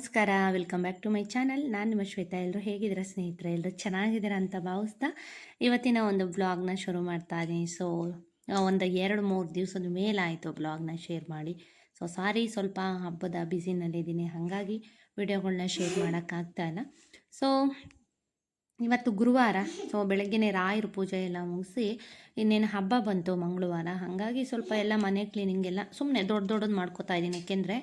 ನಮಸ್ಕಾರ, welcome back to my channel. ನಾನು ನಿಮ್ಮ ಶ್ವೇತಾ. ಎಲ್ಲರೂ ಹೇಗಿದ್ದೀರಾ ಸ್ನೇಹಿತರೆ? ಎಲ್ಲರೂ ಚೆನ್ನಾಗಿದ್ದೀರಾ ಅಂತ ಭಾವಿಸ್ತಾ ಇವತ್ತಿನ ಒಂದು ಬ್ಲಾಗ್ನ ಶುರು ಮಾಡ್ತಾ ಇದ್ದೀನಿ. ಸೊ ಒಂದು ಎರಡು ಮೂರು ದಿವಸದ ಮೇಲಾಯಿತು ಬ್ಲಾಗ್ನ ಶೇರ್ ಮಾಡಿ. ಸೊ ಸಾರಿ ಸ್ವಲ್ಪ ಹಬ್ಬದ ಬ್ಯುಸಿನಲ್ಲಿದ್ದೀನಿ ಹಾಗಾಗಿ ವಿಡಿಯೋಗಳನ್ನ ಶೇರ್ ಮಾಡೋಕ್ಕಾಗ್ತಾ ಇಲ್ಲ. ಸೊ ಇವತ್ತು ಗುರುವಾರ ಸೊ ಬೆಳಗ್ಗೆನೇ ರಾಯರ ಪೂಜೆ ಎಲ್ಲ ಮುಗಿಸಿ ಇನ್ನೇನು ಹಬ್ಬ ಬಂತು ಮಂಗಳವಾರ. ಹಾಗಾಗಿ ಸ್ವಲ್ಪ ಎಲ್ಲ ಮನೆ ಕ್ಲೀನಿಂಗ್ ಎಲ್ಲ ಸುಮ್ಮನೆ ದೊಡ್ಡ ದೊಡ್ಡದು ಮಾಡ್ಕೋತಾ ಇದ್ದೀನಿ. ಯಾಕೆಂದರೆ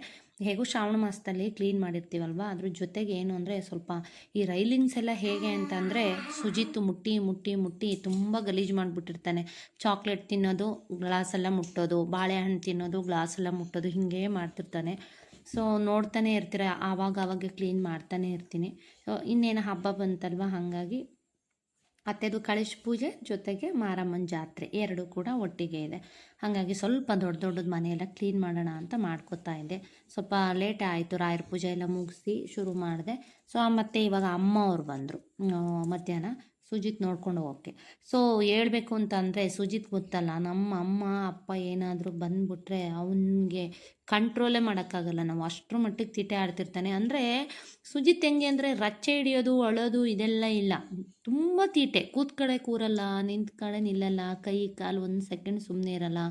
ಹೇಗೂ ಶ್ರಾವಣ ಮಾಸದಲ್ಲಿ ಕ್ಲೀನ್ ಮಾಡಿರ್ತೀವಲ್ವ? ಅದ್ರ ಜೊತೆಗೆ ಏನು ಅಂದರೆ ಸ್ವಲ್ಪ ಈ ರೈಲಿಂಗ್ಸ್ ಎಲ್ಲ ಹೇಗೆ ಅಂತಂದರೆ ಸುಜಿತ್ ಮುಟ್ಟಿ ಮುಟ್ಟಿ ಮುಟ್ಟಿ ತುಂಬ ಗಲೀಜು ಮಾಡಿಬಿಟ್ಟಿರ್ತಾನೆ. ಚಾಕ್ಲೇಟ್ ತಿನ್ನೋದು ಗ್ಲಾಸೆಲ್ಲ ಮುಟ್ಟೋದು, ಬಾಳೆಹಣ್ಣು ತಿನ್ನೋದು ಗ್ಲಾಸೆಲ್ಲ ಮುಟ್ಟೋದು, ಹೀಗೆ ಮಾಡ್ತಿರ್ತಾನೆ. ಸೊ ನೋಡ್ತಾನೆ ಇರ್ತೀರ, ಆವಾಗ ಆವಾಗ ಕ್ಲೀನ್ ಮಾಡ್ತಾನೆ ಇರ್ತೀನಿ. ಸೊ ಇನ್ನೇನು ಹಬ್ಬ ಬಂತಲ್ವ? ಹಾಗಾಗಿ ಅತ್ತೆದು ಕಳಶ ಪೂಜೆ ಜೊತೆಗೆ ಮಾರಮ್ಮನ ಜಾತ್ರೆ ಎರಡು ಕೂಡ ಒಟ್ಟಿಗೆ ಇದೆ. ಹಾಗಾಗಿ ಸ್ವಲ್ಪ ದೊಡ್ಡ ದೊಡ್ಡದು ಮನೆಯೆಲ್ಲ ಕ್ಲೀನ್ ಮಾಡೋಣ ಅಂತ ಮಾಡ್ಕೋತಾ ಇದ್ದೆ. ಸ್ವಲ್ಪ ಲೇಟ್ ಆಯಿತು, ರಾಯರ ಪೂಜೆ ಎಲ್ಲ ಮುಗಿಸಿ ಶುರು ಮಾಡಿದೆ. ಸೊ ಮತ್ತೆ ಇವಾಗ ಅಮ್ಮ ಅವ್ರು ಬಂದರು. ಮಧ್ಯಾಹ್ನ ಸುಜಿತ್ ನೋಡ್ಕೊಂಡು ಹೋಗೋಕ್ಕೆ. ಸೊ ಹೇಳ್ಬೇಕು ಅಂತಂದರೆ ಸುಜಿತ್ ಗೊತ್ತಲ್ಲ, ನಮ್ಮ ಅಮ್ಮ, ಅಪ್ಪ ಏನಾದರೂ ಬಂದುಬಿಟ್ರೆ ಅವನಿಗೆ ಕಂಟ್ರೋಲೇ ಮಾಡೋಕ್ಕಾಗಲ್ಲ. ನಾವು ಅಷ್ಟರ ಮಟ್ಟಿಗೆ ತಿಟ್ಟೆ ಆಡ್ತಿರ್ತಾನೆ. ಅಂದರೆ ಸುಜಿತ್ ಹೆಂಗೆ ಅಂದರೆ ರಚ್ಚೆ ಹಿಡಿಯೋದು, ಅಳೋದು ಇದೆಲ್ಲ ಇಲ್ಲ. ತುಂಬ ತೀಟೆ. ಕೂತ್ ಕಡೆ ಕೂರಲ್ಲ, ನಿಂತ ಕಡೆ ನಿಲ್ಲಲ್ಲ, ಕೈ, ಕಾಲು ಒಂದು ಸೆಕೆಂಡ್ ಸುಮ್ಮನೆ ಇರಲ್ಲ.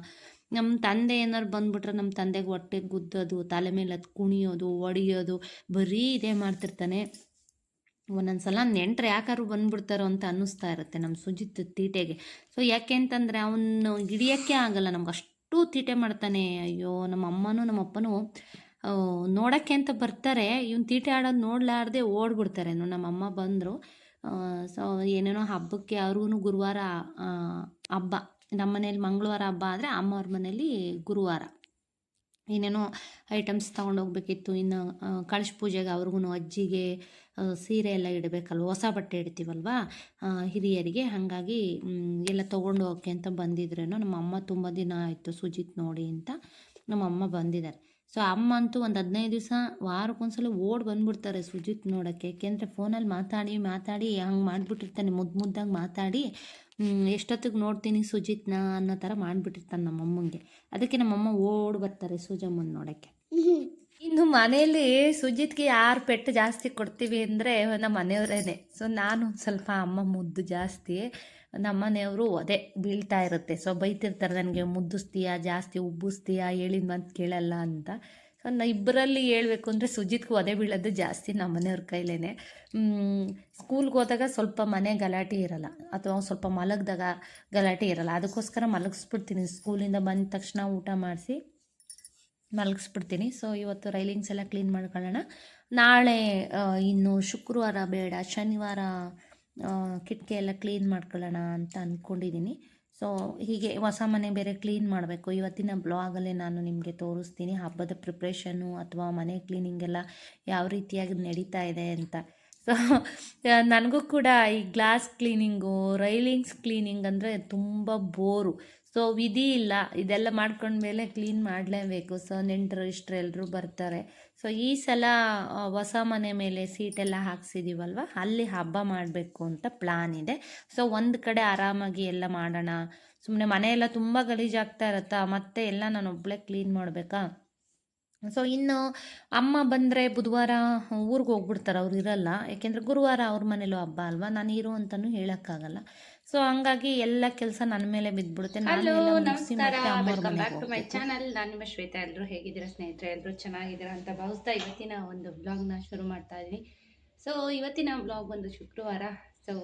ನಮ್ಮ ತಂದೆ ಏನಾರು ಬಂದ್ಬಿಟ್ರೆ ನಮ್ಮ ತಂದೆಗೆ ಹೊಟ್ಟೆಗೆ ಗುದ್ದೋದು, ತಲೆ ಮೇಲೆ ಅದು ಕುಣಿಯೋದು, ಒಡೆಯೋದು, ಬರೀ ಇದೇ ಮಾಡ್ತಿರ್ತಾನೆ. ಒಂದೊಂದು ಸಲ ನೆಂಟ್ರು ಯಾಕಾದ್ರು ಬಂದ್ಬಿಡ್ತಾರೋ ಅಂತ ಅನ್ನಿಸ್ತಾ ಇರುತ್ತೆ ನಮ್ಮ ಸುಜಿತ್ ತೀಟೆಗೆ. ಸೊ ಯಾಕೆ ಅಂತಂದರೆ ಅವನು ಹಿಡಿಯೋಕ್ಕೆ ಆಗಲ್ಲ, ನಮ್ಗೆ ಅಷ್ಟು ತೀಟೆ ಮಾಡ್ತಾನೆ. ಅಯ್ಯೋ, ನಮ್ಮ ಅಮ್ಮನೂ ನಮ್ಮ ಅಪ್ಪನೂ ನೋಡೋಕ್ಕೆ ಅಂತ ಬರ್ತಾರೆ. ಇವ್ನು ತೀಟೆ ಆಡೋದು ನೋಡಲಾರ್ದೆ ಓಡ್ಬಿಡ್ತಾರೆ. ನಮ್ಮ ಅಮ್ಮ ಬಂದರು ಸೊ ಏನೇನೋ ಹಬ್ಬಕ್ಕೆ ಅವ್ರಿಗೂ ಗುರುವಾರ ಹಬ್ಬ. ನಮ್ಮ ಮನೇಲಿ ಮಂಗಳವಾರ ಹಬ್ಬ ಆದರೆ ಅಮ್ಮವ್ರ ಮನೇಲಿ ಗುರುವಾರ. ಏನೇನೋ ಐಟಮ್ಸ್ ತೊಗೊಂಡೋಗ್ಬೇಕಿತ್ತು. ಇನ್ನು ಕಳಶ ಪೂಜೆಗೆ ಅವ್ರಿಗೂ ಅಜ್ಜಿಗೆ ಸೀರೆ ಎಲ್ಲ ಇಡಬೇಕಲ್ವ? ಹೊಸ ಬಟ್ಟೆ ಇಡ್ತೀವಲ್ವ? ಹಿರಿಯರಿಗೆ. ಹಾಗಾಗಿ ಎಲ್ಲ ತೊಗೊಂಡು ಹೋಗೋಕ್ಕೆ ಅಂತ ಬಂದಿದ್ರೇನೋ ನಮ್ಮ ಅಮ್ಮ ತುಂಬ ದಿನ ಆಯಿತು ಸುಜಿತ್ ನೋಡಿ ಅಂತ ನಮ್ಮ ಅಮ್ಮ ಬಂದಿದ್ದಾರೆ. ಸೊ ಅಮ್ಮ ಅಂತೂ ಒಂದು ಹದಿನೈದು ದಿವಸ ವಾರಕ್ಕೊಂದ್ಸಲ ಓಡಿ ಬಂದ್ಬಿಡ್ತಾರೆ ಸುಜಿತ್ ನೋಡೋಕ್ಕೆ. ಏಕೆಂದರೆ ಫೋನಲ್ಲಿ ಮಾತಾಡಿ ಮಾತಾಡಿ ಹಂಗೆ ಮಾಡಿಬಿಟ್ಟಿರ್ತಾನೆ ಮುದ್ದು ಮುದ್ದಾಗಿ ಮಾತಾಡಿ ಎಷ್ಟೊತ್ತಿಗೆ ನೋಡ್ತೀನಿ ಸುಜಿತ್ನ ಅನ್ನೋ ಥರ ಮಾಡಿಬಿಟ್ಟಿರ್ತಾನೆ ನಮ್ಮಮ್ಮಂಗೆ ಅದಕ್ಕೆ ನಮ್ಮಮ್ಮ ಓಡಿ ಬರ್ತಾರೆ ಸುಜಮ್ಮನ ನೋಡೋಕ್ಕೆ. ಇನ್ನು ಮನೆಯಲ್ಲಿ ಸುಜಿತ್ಗೆ ಯಾರು ಪೆಟ್ಟು ಜಾಸ್ತಿ ಕೊಡ್ತೀವಿ ಅಂದರೆ ನಮ್ಮ ಮನೆಯವರೇನೆ. ಸೊ ನಾನು ಸ್ವಲ್ಪ ಅಮ್ಮ ಮುದ್ದು ಜಾಸ್ತಿ. ನಮ್ಮ ಮನೆಯವರು ಒದೆ ಬೀಳ್ತಾ ಇರುತ್ತೆ. ಸೊ ಬೈತಿರ್ತಾರೆ ನನಗೆ ಮುದ್ದಿಸ್ತೀಯಾ, ಜಾಸ್ತಿ ಉಬ್ಬಿಸ್ತೀಯಾ, ಹೇಳಿದ ಮಾತು ಕೇಳಲ್ಲ ಅಂತ. ಸೊ ನಾ ಇಬ್ಬರಲ್ಲಿ ಹೇಳಬೇಕು ಅಂದರೆ ಸುಜಿತ್ಗೆ ಒದೆ ಬೀಳೋದು ಜಾಸ್ತಿ ನಮ್ಮ ಮನೆಯವ್ರ ಕೈಲೇ ಸ್ಕೂಲ್ಗೆ ಹೋದಾಗ ಸ್ವಲ್ಪ ಮನೆ ಗಲಾಟೆ ಇರಲ್ಲ. ಅಥವಾ ಸ್ವಲ್ಪ ಮಲಗಿದಾಗ ಗಲಾಟೆ ಇರಲ್ಲ. ಅದಕ್ಕೋಸ್ಕರ ಮಲಗಿಸ್ಬಿಡ್ತೀನಿ. ಸ್ಕೂಲಿಂದ ಬಂದ ತಕ್ಷಣ ಊಟ ಮಾಡಿಸಿ. ಮಲಗಿಸ್ಬಿಡ್ತೀನಿ. ಸೊ ಇವತ್ತು ರೈಲಿಂಗ್ಸ್ ಎಲ್ಲ ಕ್ಲೀನ್ ಮಾಡ್ಕೊಳ್ಳೋಣ. ನಾಳೆ ಇನ್ನು ಶುಕ್ರವಾರ ಬೇಡ, ಶನಿವಾರ ಕಿಟಕಿ ಎಲ್ಲ ಕ್ಲೀನ್ ಮಾಡ್ಕೊಳ್ಳೋಣ ಅಂತ ಅಂದ್ಕೊಂಡಿದ್ದೀನಿ ಸೊ ಹೀಗೆ ಹೊಸ ಮನೆ ಬೇರೆ ಕ್ಲೀನ್ ಮಾಡಬೇಕು. ಇವತ್ತಿನ ಬ್ಲಾಗಲ್ಲೇ ನಾನು ನಿಮಗೆ ತೋರಿಸ್ತೀನಿ. ಹಬ್ಬದ ಪ್ರಿಪ್ರೇಷನ್ನು ಅಥವಾ ಮನೆ ಕ್ಲೀನಿಂಗ್ ಎಲ್ಲ ಯಾವ ರೀತಿಯಾಗಿ ನಡೀತಾ ಇದೆ ಅಂತ. ಸೊ ನನಗೂ ಕೂಡ ಈ ಗ್ಲಾಸ್ ಕ್ಲೀನಿಂಗು ರೈಲಿಂಗ್ಸ್ ಕ್ಲೀನಿಂಗ್ ಅಂದರೆ ತುಂಬ ಬೋರು ಸೊ ವಿಧಿ ಇಲ್ಲ. ಇದೆಲ್ಲ ಮಾಡ್ಕೊಂಡ್ಮೇಲೆ ಕ್ಲೀನ್ ಮಾಡಲೇಬೇಕು. ಸೊ ನೆಂಟರು ಇಷ್ಟರು ಎಲ್ಲರೂ ಬರ್ತಾರೆ. ಸೊ ಈ ಸಲ ಹೊಸ ಮನೆ ಮೇಲೆ ಸೀಟೆಲ್ಲ ಹಾಕ್ಸಿದ್ದೀವಲ್ವ ಅಲ್ಲಿ ಹಬ್ಬ ಮಾಡಬೇಕು ಅಂತ ಪ್ಲಾನ್ ಇದೆ. ಸೊ ಒಂದು ಕಡೆ ಆರಾಮಾಗಿ ಎಲ್ಲ ಮಾಡೋಣ. ಸುಮ್ಮನೆ ಮನೆಯೆಲ್ಲ ತುಂಬ ಗಲೀಜಾಗ್ತಾ ಇರತ್ತಾ? ಮತ್ತೆ ಎಲ್ಲ ನಾನು ಒಬ್ಬಳೇ ಕ್ಲೀನ್ ಮಾಡಬೇಕಾ? ಸೊ ಇನ್ನು ಅಮ್ಮ ಬಂದರೆ ಬುಧವಾರ ಊರಿಗೆ ಹೋಗ್ಬಿಡ್ತಾರೆ. ಅವ್ರು ಇರಲ್ಲ. ಯಾಕೆಂದರೆ ಗುರುವಾರ ಅವ್ರ ಮನೇಲೂ ಹಬ್ಬ ಅಲ್ವಾ? ನಾನು ಇರು ಅಂತಲೂ ಹೇಳೋಕ್ಕಾಗಲ್ಲ. ಸೊ ಹಂಗಾಗಿ ಎಲ್ಲ ಕೆಲಸ ನನ್ನ ಮೇಲೆ ಬಿದ್ಬಿಡುತ್ತೆ ಹಲೋ ನಮಸ್ಕಾರ. Welcome back to my channel ನಾನು ನಿಮ್ಮ ಶ್ವೇತಾ. ಎಲ್ಲರೂ ಹೇಗಿದ್ದೀರಾ ಸ್ನೇಹಿತರೆ? ಎಲ್ಲರೂ ಚೆನ್ನಾಗಿದ್ದೀರಾ ಅಂತ ಭಾವಿಸ್ತಾ ಇವತ್ತಿನ ಒಂದು ಬ್ಲಾಗ್ನ ಶುರು ಮಾಡ್ತಾ ಇದ್ದೀನಿ ಸೊ ಇವತ್ತಿನ ಬ್ಲಾಗ್ ಒಂದು ಶುಕ್ರವಾರ. ಸೊ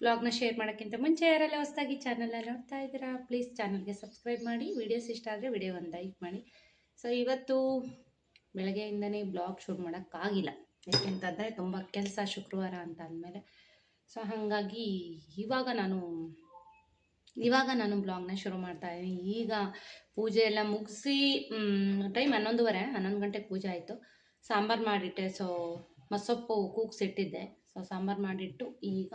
ಬ್ಲಾಗ್ನ ಶೇರ್ ಮಾಡೋಕ್ಕಿಂತ ಮುಂಚೆ ಯಾರೆಲ್ಲ ಹೊಸದಾಗಿ ಚಾನಲ್ನ ನೋಡ್ತಾ ಇದ್ದೀರಾ ಪ್ಲೀಸ್ ಚಾನಲ್ಗೆ ಸಬ್ಸ್ಕ್ರೈಬ್ ಮಾಡಿ. ವಿಡಿಯೋಸ್ ಇಷ್ಟ ಆದರೆ ವಿಡಿಯೋ ಒಂದು ಲೈಕ್ ಮಾಡಿ. ಸೊ ಇವತ್ತು ಬೆಳಗ್ಗೆಯಿಂದನೇ ಬ್ಲಾಗ್ ಶುರು ಮಾಡೋಕ್ಕಾಗಿಲ್ಲ. ಯಾಕೆಂತಂದರೆ ತುಂಬ ಕೆಲಸ ಶುಕ್ರವಾರ ಅಂತ ಅಂದಮೇಲೆ. ಸೊ ಹಾಗಾಗಿ ಇವಾಗ ನಾನು ಇವಾಗ ನಾನು ಬ್ಲಾಗ್ನ ಶುರು ಮಾಡ್ತಾ ಇದ್ದೀನಿ ಈಗ ಪೂಜೆ ಎಲ್ಲ ಮುಗಿಸಿ ಟೈಮ್ ಹನ್ನೊಂದುವರೆ, ಹನ್ನೊಂದು ಗಂಟೆಗೆ ಪೂಜೆ ಆಯಿತು. ಸಾಂಬಾರು ಮಾಡಿಟ್ಟೆ ಸೊ ಮಸೊಪ್ಪು ಕೂಗ್ಸಿಟ್ಟಿದ್ದೆ. ಸೊ ಸಾಂಬಾರು ಮಾಡಿಟ್ಟು ಈಗ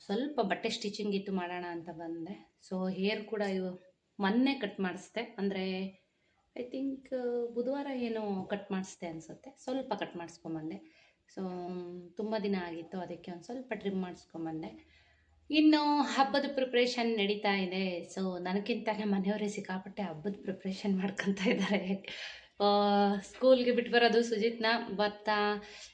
ಸ್ವಲ್ಪ ಬಟ್ಟೆ ಸ್ಟಿಚಿಂಗ್ ಇತ್ತು ಮಾಡೋಣ ಅಂತ ಬಂದೆ. ಸೊ ಹೇರ್ ಕೂಡ ಇವು ಮೊನ್ನೆ ಕಟ್ ಮಾಡಿಸ್ದೆ. ಅಂದರೆ ಐ ಥಿಂಕ್ ಬುಧವಾರ ಏನೋ ಕಟ್ ಮಾಡಿಸ್ದೆ ಅನಿಸುತ್ತೆ. ಸ್ವಲ್ಪ ಕಟ್ ಮಾಡಿಸ್ಕೊಂಬಂದೆ. ಸೊ ತುಂಬ ದಿನ ಆಗಿತ್ತು, ಅದಕ್ಕೆ ಒಂದು ಸ್ವಲ್ಪ ಟ್ರಿಮ್ ಮಾಡಿಸ್ಕೊಂಬಂದೆ ಇನ್ನು ಹಬ್ಬದ ಪ್ರಿಪ್ರೇಷನ್ ನಡೀತಾ ಇದೆ. ಸೊ ನನಗಿಂತ ಮನೆಯವರೇ ಸಿಕ್ಕಾಪಟ್ಟೆ ಹಬ್ಬದ ಪ್ರಿಪ್ರೇಷನ್ ಮಾಡ್ಕೊತಾ ಇದ್ದಾರೆ. ಸ್ಕೂಲ್ಗೆ ಬಿಟ್ಟು ಬರೋದು ಸುಜಿತ್ನ, ಭತ್ತ,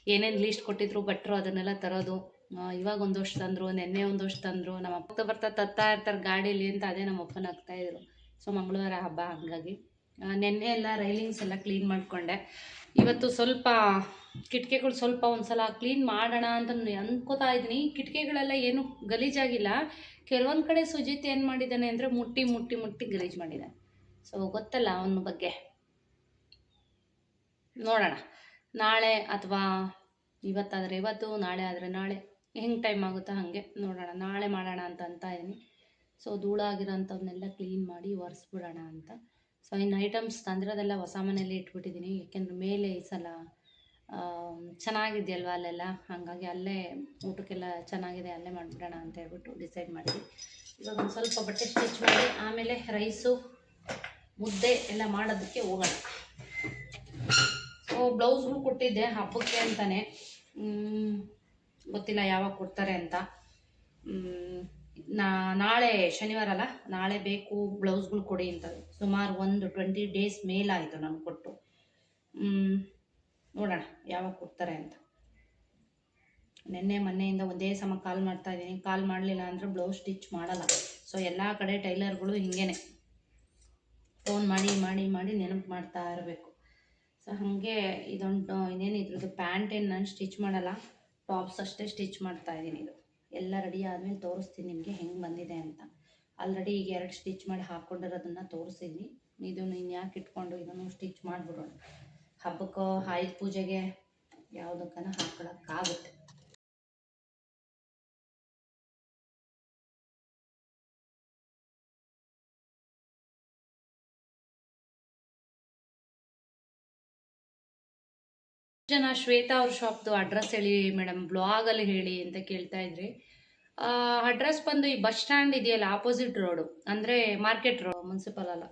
ಏನೇನು ಲೀಸ್ಟ್ ಕೊಟ್ಟಿದ್ರು, ಭಟ್ರು ಅದನ್ನೆಲ್ಲ ತರೋದು. ಇವಾಗ ಇವಾಗ ವರ್ಷ ತಂದರು, ನೆನ್ನೆ ವರ್ಷ ತಂದರು. ನಮ್ಮ ಅಪ್ಪ ಬರ್ತಾ ತತ್ತಾ ಇರ್ತಾರೆ ಗಾಡೀಲಿ ಅಂತ ಅದೇ ನಮ್ಮ ಅಪ್ಪನ ಹಾಕ್ತಾಯಿದ್ರು ಸೊ ಮಂಗಳವಾರ ಹಬ್ಬ ಹಾಗಾಗಿ. ನೆನ್ನೆ ಎಲ್ಲ ರೈಲಿಂಗ್ಸ್ ಎಲ್ಲ ಕ್ಲೀನ್ ಮಾಡಿಕೊಂಡೆ. ಇವತ್ತು ಸ್ವಲ್ಪ ಕಿಟಕಿಗಳು ಸ್ವಲ್ಪ ಒಂದ್ಸಲ ಕ್ಲೀನ್ ಮಾಡೋಣ ಅಂತ ಅನ್ಕೋತಾ ಇದ್ದೀನಿ. ಕಿಟಕಿಗಳೆಲ್ಲ ಏನು ಗಲೀಜಾಗಿಲ್ಲ ಕೆಲವೊಂದು ಕಡೆ ಸುಜಿತ್ ಏನು ಮಾಡಿದ್ದಾನೆ ಅಂದರೆ ಮುಟ್ಟಿ ಮುಟ್ಟಿ ಮುಟ್ಟಿ ಗಲೀಜು ಮಾಡಿದ್ದಾನೆ. ಸೊ ಗೊತ್ತಲ್ಲ ಅವನ ಬಗ್ಗೆ. ನೋಡೋಣ. ನಾಳೆ ಅಥವಾ ಇವತ್ತಾದರೆ ಇವತ್ತು, ನಾಳೆ ಆದರೆ ನಾಳೆ. ಹೆಂಗೆ ಟೈಮ್ ಆಗುತ್ತೋ ಹಾಗೆ ನೋಡೋಣ. ನಾಳೆ ಮಾಡೋಣ ಅಂತ ಅಂತ ಇದ್ದೀನಿ. ಸೊ ಧೂಳಾಗಿರೋಂಥವನ್ನೆಲ್ಲ ಕ್ಲೀನ್ ಮಾಡಿ ಒರೆಸ್ಬಿಡೋಣ ಅಂತ. ಸೊ ಇನ್ನು ಐಟಮ್ಸ್ ತಂದಿರೋದೆಲ್ಲ ಹೊಸ ಮನೆಯಲ್ಲೇ ಇಟ್ಬಿಟ್ಟಿದ್ದೀನಿ ಯಾಕೆಂದ್ರೆ ಮೇಲೆ ಈ ಸಲ ಚೆನ್ನಾಗಿದೆಯಲ್ವ ಅಲ್ಲೆಲ್ಲ? ಹಾಗಾಗಿ ಅಲ್ಲೇ ಊಟಕ್ಕೆಲ್ಲ ಚೆನ್ನಾಗಿದೆ, ಅಲ್ಲೇ ಮಾಡಿಬಿಡೋಣ ಅಂತ ಹೇಳ್ಬಿಟ್ಟು ಡಿಸೈಡ್ ಮಾಡಿದ್ವಿ. ಇವಾಗ ಒಂದು ಸ್ವಲ್ಪ ಬಟ್ಟೆ ಸ್ಟಿಚ್ ಮಾಡಿ, ಆಮೇಲೆ ರೈಸು ಮುದ್ದೆ ಎಲ್ಲ ಮಾಡೋದಕ್ಕೆ ಹೋಗೋಣ. ಸೊ ಬ್ಲೌಸ್ಗಳು ಕೊಟ್ಟಿದ್ದೆ, ಹಬ್ಬಕ್ಕೆ ಅಂತಲೇ ಗೊತ್ತಿಲ್ಲ ಯಾವಾಗ ಕೊಡ್ತಾರೆ ಅಂತ. ನಾ, ನಾಳೆ ಶನಿವಾರ ಅಲ್ಲ, ನಾಳೆ ಬೇಕು ಬ್ಲೌಸ್ಗಳು ಕೊಡಿ ಅಂತ ಸುಮಾರು ಒಂದು ಟ್ವೆಂಟಿ ಡೇಸ್ ಮೇಲಾಯಿತು ನಾನು ಕೊಟ್ಟು. ನೋಡೋಣ ಯಾವಾಗ ಕೊಡ್ತಾರೆ ಅಂತ. ನಿನ್ನೆ ಮೊನ್ನೆಯಿಂದ ಒಂದೇ ಸಮ ಕಾಲ್ ಮಾಡ್ತಾ ಇದ್ದೀನಿ. ಕಾಲ್ ಮಾಡಲಿಲ್ಲ ಅಂದರೆ ಬ್ಲೌಸ್ ಸ್ಟಿಚ್ ಮಾಡಲ್ಲ. ಸೊ ಎಲ್ಲ ಕಡೆ ಟೈಲರ್ಗಳು ಹಿಂಗೇನೆ. ಫೋನ್ ಮಾಡಿ ಮಾಡಿ ಮಾಡಿ ನೆನಪು ಮಾಡ್ತಾ ಇರಬೇಕು. ಸೊ ಹಾಗೆ ಇದೊಂದು, ಇನ್ನೇನು ಪ್ಯಾಂಟ್ ಏನು ನಾನು ಸ್ಟಿಚ್ ಮಾಡಲ್ಲ. ಟಾಪ್ಸ್ ಅಷ್ಟೇ ಸ್ಟಿಚ್ ಮಾಡ್ತಾ ಇದ್ದೀನಿ ಇದು. ಎಲ್ಲ ರೆಡಿ ಆದಮೇಲೆ ತೋರಿಸ್ತೀನಿ ನಿಮಗೆ ಹೆಂಗೆ ಬಂದಿದೆ ಅಂತ. ಆಲ್ರೆಡಿ ಈಗ ಎರಡು ಸ್ಟಿಚ್ ಮಾಡಿ ಹಾಕ್ಕೊಂಡಿರೋದನ್ನು ತೋರಿಸಿದ್ನಿ. ಇದನ್ನು ಇನ್ಯಾಕೆ ಇಟ್ಕೊಂಡು ಇದನ್ನು ಸ್ಟಿಚ್ ಮಾಡಿಬಿಡೋಣ. ಹಬ್ಬಕ್ಕೋ, ಆಯುಧ ಪೂಜೆಗೆ ಯಾವುದಕ್ಕನ ಹಾಕೊಳಕ್ಕಾಗುತ್ತೆ. ಜನ ಶ್ವೇತಾ ಅವ್ರ ಶಾಪ್ದು ಅಡ್ರೆಸ್ ಹೇಳಿ, ಮೇಡಮ್, ಬ್ಲಾಗಲ್ಲಿ ಹೇಳಿ ಅಂತ ಕೇಳ್ತಾ ಇದ್ರಿ. ಅಡ್ರೆಸ್ ಬಂದು ಈ ಬಸ್ ಸ್ಟ್ಯಾಂಡ್ ಇದೆಯಲ್ಲ, ಆಪೋಸಿಟ್ ರೋಡು, ಅಂದರೆ ಮಾರ್ಕೆಟ್ ರೋಡ್, ಮುನ್ಸಿಪಲ್ ಅಲ್ಲ.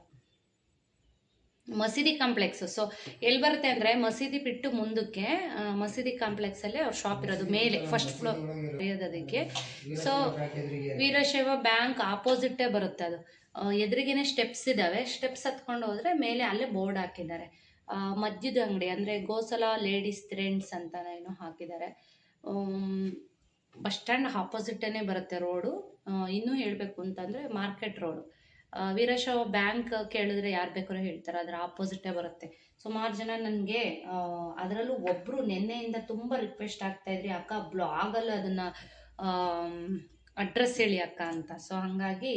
ಮಸೀದಿ ಕಾಂಪ್ಲೆಕ್ಸ್. ಸೊ ಎಲ್ಲಿ ಬರುತ್ತೆ ಅಂದರೆ ಮಸೀದಿ ಬಿಟ್ಟು ಮುಂದಕ್ಕೆ ಮಸೀದಿ ಮಸೀದಿ ಅಲ್ಲಿ ಅವ್ರ ಶಾಪ್ ಇರೋದು ಮೇಲೆ ಫಸ್ಟ್ ಫ್ಲೋರ್ ಅದಕ್ಕೆ ಸೊ ವೀರಶೈವ ಬ್ಯಾಂಕ್ ಆಪೋಸಿಟ್ಟೇ ಬರುತ್ತೆ ಅದು. ಎದುರಿಗೇನೆ ಸ್ಟೆಪ್ಸ್ ಇದ್ದಾವೆ ಸ್ಟೆಪ್ಸ್ ಹತ್ಕೊಂಡು ಹೋದರೆ ಮೇಲೆ ಅಲ್ಲೇ ಬೋರ್ಡ್ ಹಾಕಿದ್ದಾರೆ. ಮದ್ಯದ ಅಂಗಡಿ, ಅಂದರೆ ಗೋಸಲ ಲೇಡೀಸ್ ಟ್ರೆಂಡ್ಸ್ ಅಂತ ಏನೋ ಹಾಕಿದ್ದಾರೆ. ಬಸ್ ಸ್ಟ್ಯಾಂಡ್ ಆಪೋಸಿಟೇ ಬರುತ್ತೆ ರೋಡು. ಇನ್ನೂ ಹೇಳಬೇಕು ಅಂತಂದರೆ ಮಾರ್ಕೆಟ್ ರೋಡು. ವೀರಶೈವ ಬ್ಯಾಂಕ್ ಕೇಳಿದ್ರೆ ಯಾರು ಬೇಕಾದ್ರೂ ಹೇಳ್ತಾರೆ, ಅದರ ಆಪೋಸಿಟೇ ಬರುತ್ತೆ. ಸುಮಾರು ಜನ ನನಗೆ ಅದರಲ್ಲೂ ಒಬ್ಬರು ನಿನ್ನೆಯಿಂದ ತುಂಬ ರಿಕ್ವೆಸ್ಟ್ ಆಗ್ತಾ ಇದ್ರಿ, ಅಕ್ಕ ಬ್ಲಾಗಲ್ಲಿ ಅದನ್ನು ಅಡ್ರೆಸ್ ಹೇಳಿ ಅಕ್ಕ ಅಂತ. ಸೊ ಹಾಗಾಗಿ